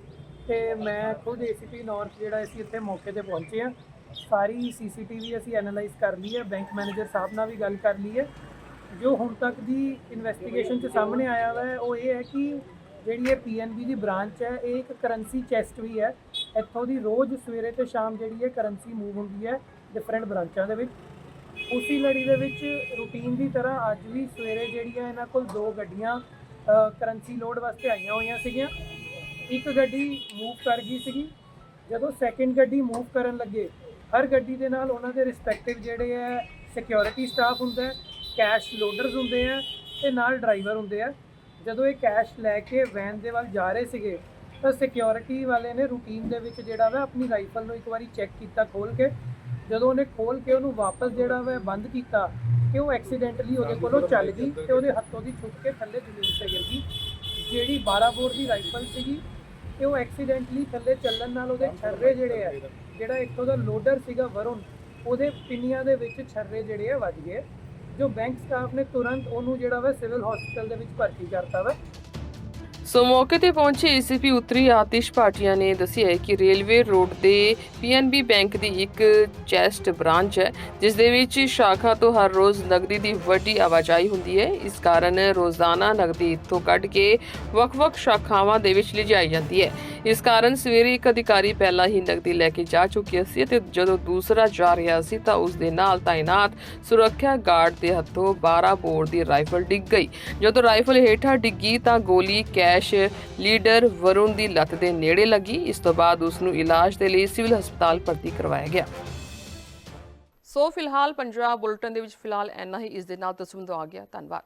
ਤੇ ਮੈਂ ਖੁਦ ਏਸੀਪੀ ਨਾਰਥ ਜਿਹੜਾ ਅਸੀਂ ਇੱਥੇ ਮੌਕੇ ਤੇ ਪਹੁੰਚੇ ਆ ਸਾਰੀ ਸੀਸੀਟੀਵੀ ਅਸੀਂ ਐਨਾਲਾਈਜ਼ ਕਰ ਲਈ ਹੈ ਬੈਂਕ ਮੈਨੇਜਰ ਸਾਹਿਬ ਨਾਲ ਵੀ ਗੱਲ ਕਰ ਲਈ ਹੈ। ਜੋ ਹੁਣ ਤੱਕ ਦੀ ਇਨਵੈਸਟੀਗੇਸ਼ਨ ਚ ਸਾਹਮਣੇ ਆਇਆ ਵਾ ਹੈ, ਉਹ ਇਹ ਹੈ ਕਿ ਜਿਹੜੀ ਇਹ ਪੀਐਨਬੀ ਦੀ ਬ੍ਰਾਂਚ ਹੈ ਇਹ ਇੱਕ ਕਰੰਸੀ ਚੈਸਟ ਵੀ ਹੈ। ਇੱਥੋਂ ਦੀ ਰੋਜ਼ ਸਵੇਰੇ ਤੇ ਸ਼ਾਮ ਜਿਹੜੀ ਹੈ ਕਰੰਸੀ ਮੂਵ ਹੁੰਦੀ ਹੈ ਡਿਫਰੈਂਟ ਬ੍ਰਾਂਚਾਂ ਦੇ ਵਿੱਚ। ਉਸੇ ਲੜੀ ਦੇ ਵਿੱਚ ਰੂਟੀਨ ਦੀ ਤਰ੍ਹਾਂ ਅੱਜ ਵੀ ਸਵੇਰੇ ਜਿਹੜੀ ਹੈ ਇਹਨਾਂ ਕੋਲ ਦੋ ਗੱਡੀਆਂ ਕਰੰਸੀ ਲੋਡ ਵਾਸਤੇ ਆਈਆਂ ਹੋਈਆਂ ਸੀਗੀਆਂ। ਇੱਕ ਗੱਡੀ ਮੂਵ ਕਰ ਗਈ ਸੀਗੀ। ਜਦੋਂ ਸੈਕਿੰਡ ਗੱਡੀ ਮੂਵ ਕਰਨ ਲੱਗੇ, ਹਰ ਗੱਡੀ ਦੇ ਨਾਲ ਉਹਨਾਂ ਦੇ ਰਿਸਪੈਕਟਿਵ ਜਿਹੜੇ ਹੈ ਸਿਕਿਉਰਿਟੀ ਸਟਾਫ ਹੁੰਦਾ ਕੈਸ਼ ਲੋਡਰਸ ਹੁੰਦੇ ਆ ਤੇ ਨਾਲ ਡਰਾਈਵਰ ਹੁੰਦੇ ਆ। ਜਦੋਂ ਇਹ ਕੈਸ਼ ਲੈ ਕੇ ਵੈਨ ਦੇ ਵੱਲ ਜਾ ਰਹੇ ਸੀਗੇ, ਤਾਂ ਸਿਕਿਉਰਿਟੀ ਵਾਲੇ ਨੇ ਰੂਟੀਨ ਦੇ ਵਿੱਚ ਜਿਹੜਾ ਵਾ ਆਪਣੀ ਰਾਈਫਲ ਨੂੰ ਇੱਕ ਵਾਰੀ ਚੈੱਕ ਕੀਤਾ ਖੋਲ ਕੇ ਜਦੋਂ ਉਹਨੇ ਖੋਲ ਕੇ ਉਹਨੂੰ ਵਾਪਸ ਜਿਹੜਾ ਵਾ ਬੰਦ ਕੀਤਾ ਕਿ ਉਹ ਐਕਸੀਡੈਂਟਲੀ ਉਹਦੇ ਕੋਲੋਂ ਚੱਲ ਗਈ ਤੇ ਉਹਦੇ ਹੱਥੋਂ ਦੀ ਛੁੱਟ ਕੇ ਥੱਲੇ ਜ਼ਮੀਨ ਤੇ ਗਿਰ ਗਈ, ਜਿਹੜੀ 12 ਬੋਰ ਦੀ ਰਾਈਫਲ ਸੀਗੀ ਤੇ ਉਹ ਐਕਸੀਡੈਂਟਲੀ ਥੱਲੇ ਚੱਲਣ ਨਾਲ ਉਹਦੇ ਛਰਰੇ ਜਿਹੜੇ ਆ, ਜਿਹੜਾ ਇੱਥੋਂ ਦਾ ਲੋਡਰ ਸੀਗਾ ਵਰੁਣ, ਉਹਦੇ ਪਿੰਨੀਆਂ ਦੇ ਵਿੱਚ ਛਰਰੇ ਜਿਹੜੇ ਆ ਵੱਜ ਗਏ, ਜੋ ਬੈਂਕ ਸਟਾਫ ਨੇ ਤੁਰੰਤ ਉਹਨੂੰ ਜਿਹੜਾ ਵਾ ਸਿਵਲ ਹਸਪੀਟਲ ਦੇ ਵਿੱਚ ਭਰਤੀ ਕਰਤਾ ਵਾ। ਸੋ ਮੌਕੇ ਤੇ ਪਹੁੰਚੇ ਏਸੀਪੀ ਉੱਤਰੀ ਆਤਿਸ਼ ਭਾਟੀਆ ਨੇ ਦੱਸਿਆ ਕਿ ਰੇਲਵੇ ਰੋਡ ਤੇ ਪੀਐਨਬੀ ਬੈਂਕ ਦੀ ਇੱਕ ਚੈਸਟ ਬ੍ਰਾਂਚ ਹੈ, ਜਿਸ ਦੇ ਵਿੱਚ ਸ਼ਾਖਾ ਤੋਂ ਹਰ ਰੋਜ਼ ਨਗਦੀ ਦੀ ਵੱਡੀ ਆਵਾਜਾਈ ਹੁੰਦੀ ਹੈ। ਇਸ ਕਾਰਨ ਰੋਜ਼ਾਨਾ ਨਗਦੀ ਇੱਥੋਂ ਕੱਢ ਕੇ ਵੱਖ-ਵੱਖ ਸ਼ਾਖਾਵਾਂ ਦੇ ਵਿੱਚ ਲਿਜਾਈ ਜਾਂਦੀ ਹੈ। ਇਸ ਕਾਰਨ ਸਵੇਰੇ ਇੱਕ ਅਧਿਕਾਰੀ ਪਹਿਲਾਂ ਹੀ ਨਗਦੀ ਲੈ ਕੇ ਜਾ ਚੁੱਕਿਆ ਸੀ ਤੇ ਜਦੋਂ ਦੂਸਰਾ ਜਾ ਰਿਹਾ ਸੀ ਤਾਂ ਉਸ ਦੇ ਨਾਲ ਤਾਇਨਾਤ ਸੁਰੱਖਿਆ ਗਾਰਡ ਦੇ ਹੱਥੋਂ 12 ਬੋਰ ਦੀ ਰਾਈਫਲ ਡਿੱਗ ਗਈ। ਜਦੋਂ ਰਾਈਫਲ ਹੇਠਾਂ ਡਿੱਗੀ ਤਾਂ ਗੋਲੀ ਕੈਸ਼ ਲੀਡਰ ਵਰੁਣ ਦੀ ਲੱਤ ਦੇ ਨੇੜੇ ਲੱਗੀ। ਇਸ ਤੋਂ ਬਾਅਦ ਉਸ ਨੂੰ ਇਲਾਜ ਦੇ ਲਈ ਸਿਵਲ ਹਸਪਤਾਲ ਭਰਤੀ ਕਰਵਾਇਆ ਗਿਆ। ਸੋ ਫਿਲਹਾਲ ਪੰਜਾਬ ਬੁਲਟਨ ਦੇ ਵਿੱਚ ਫਿਲਹਾਲ ਇੰਨਾ ਹੀ। ਇਸ ਦੇ ਨਾਲ ਤਸਵੀਰ ਆ। ਗਿਆ ਧੰਨਵਾਦ।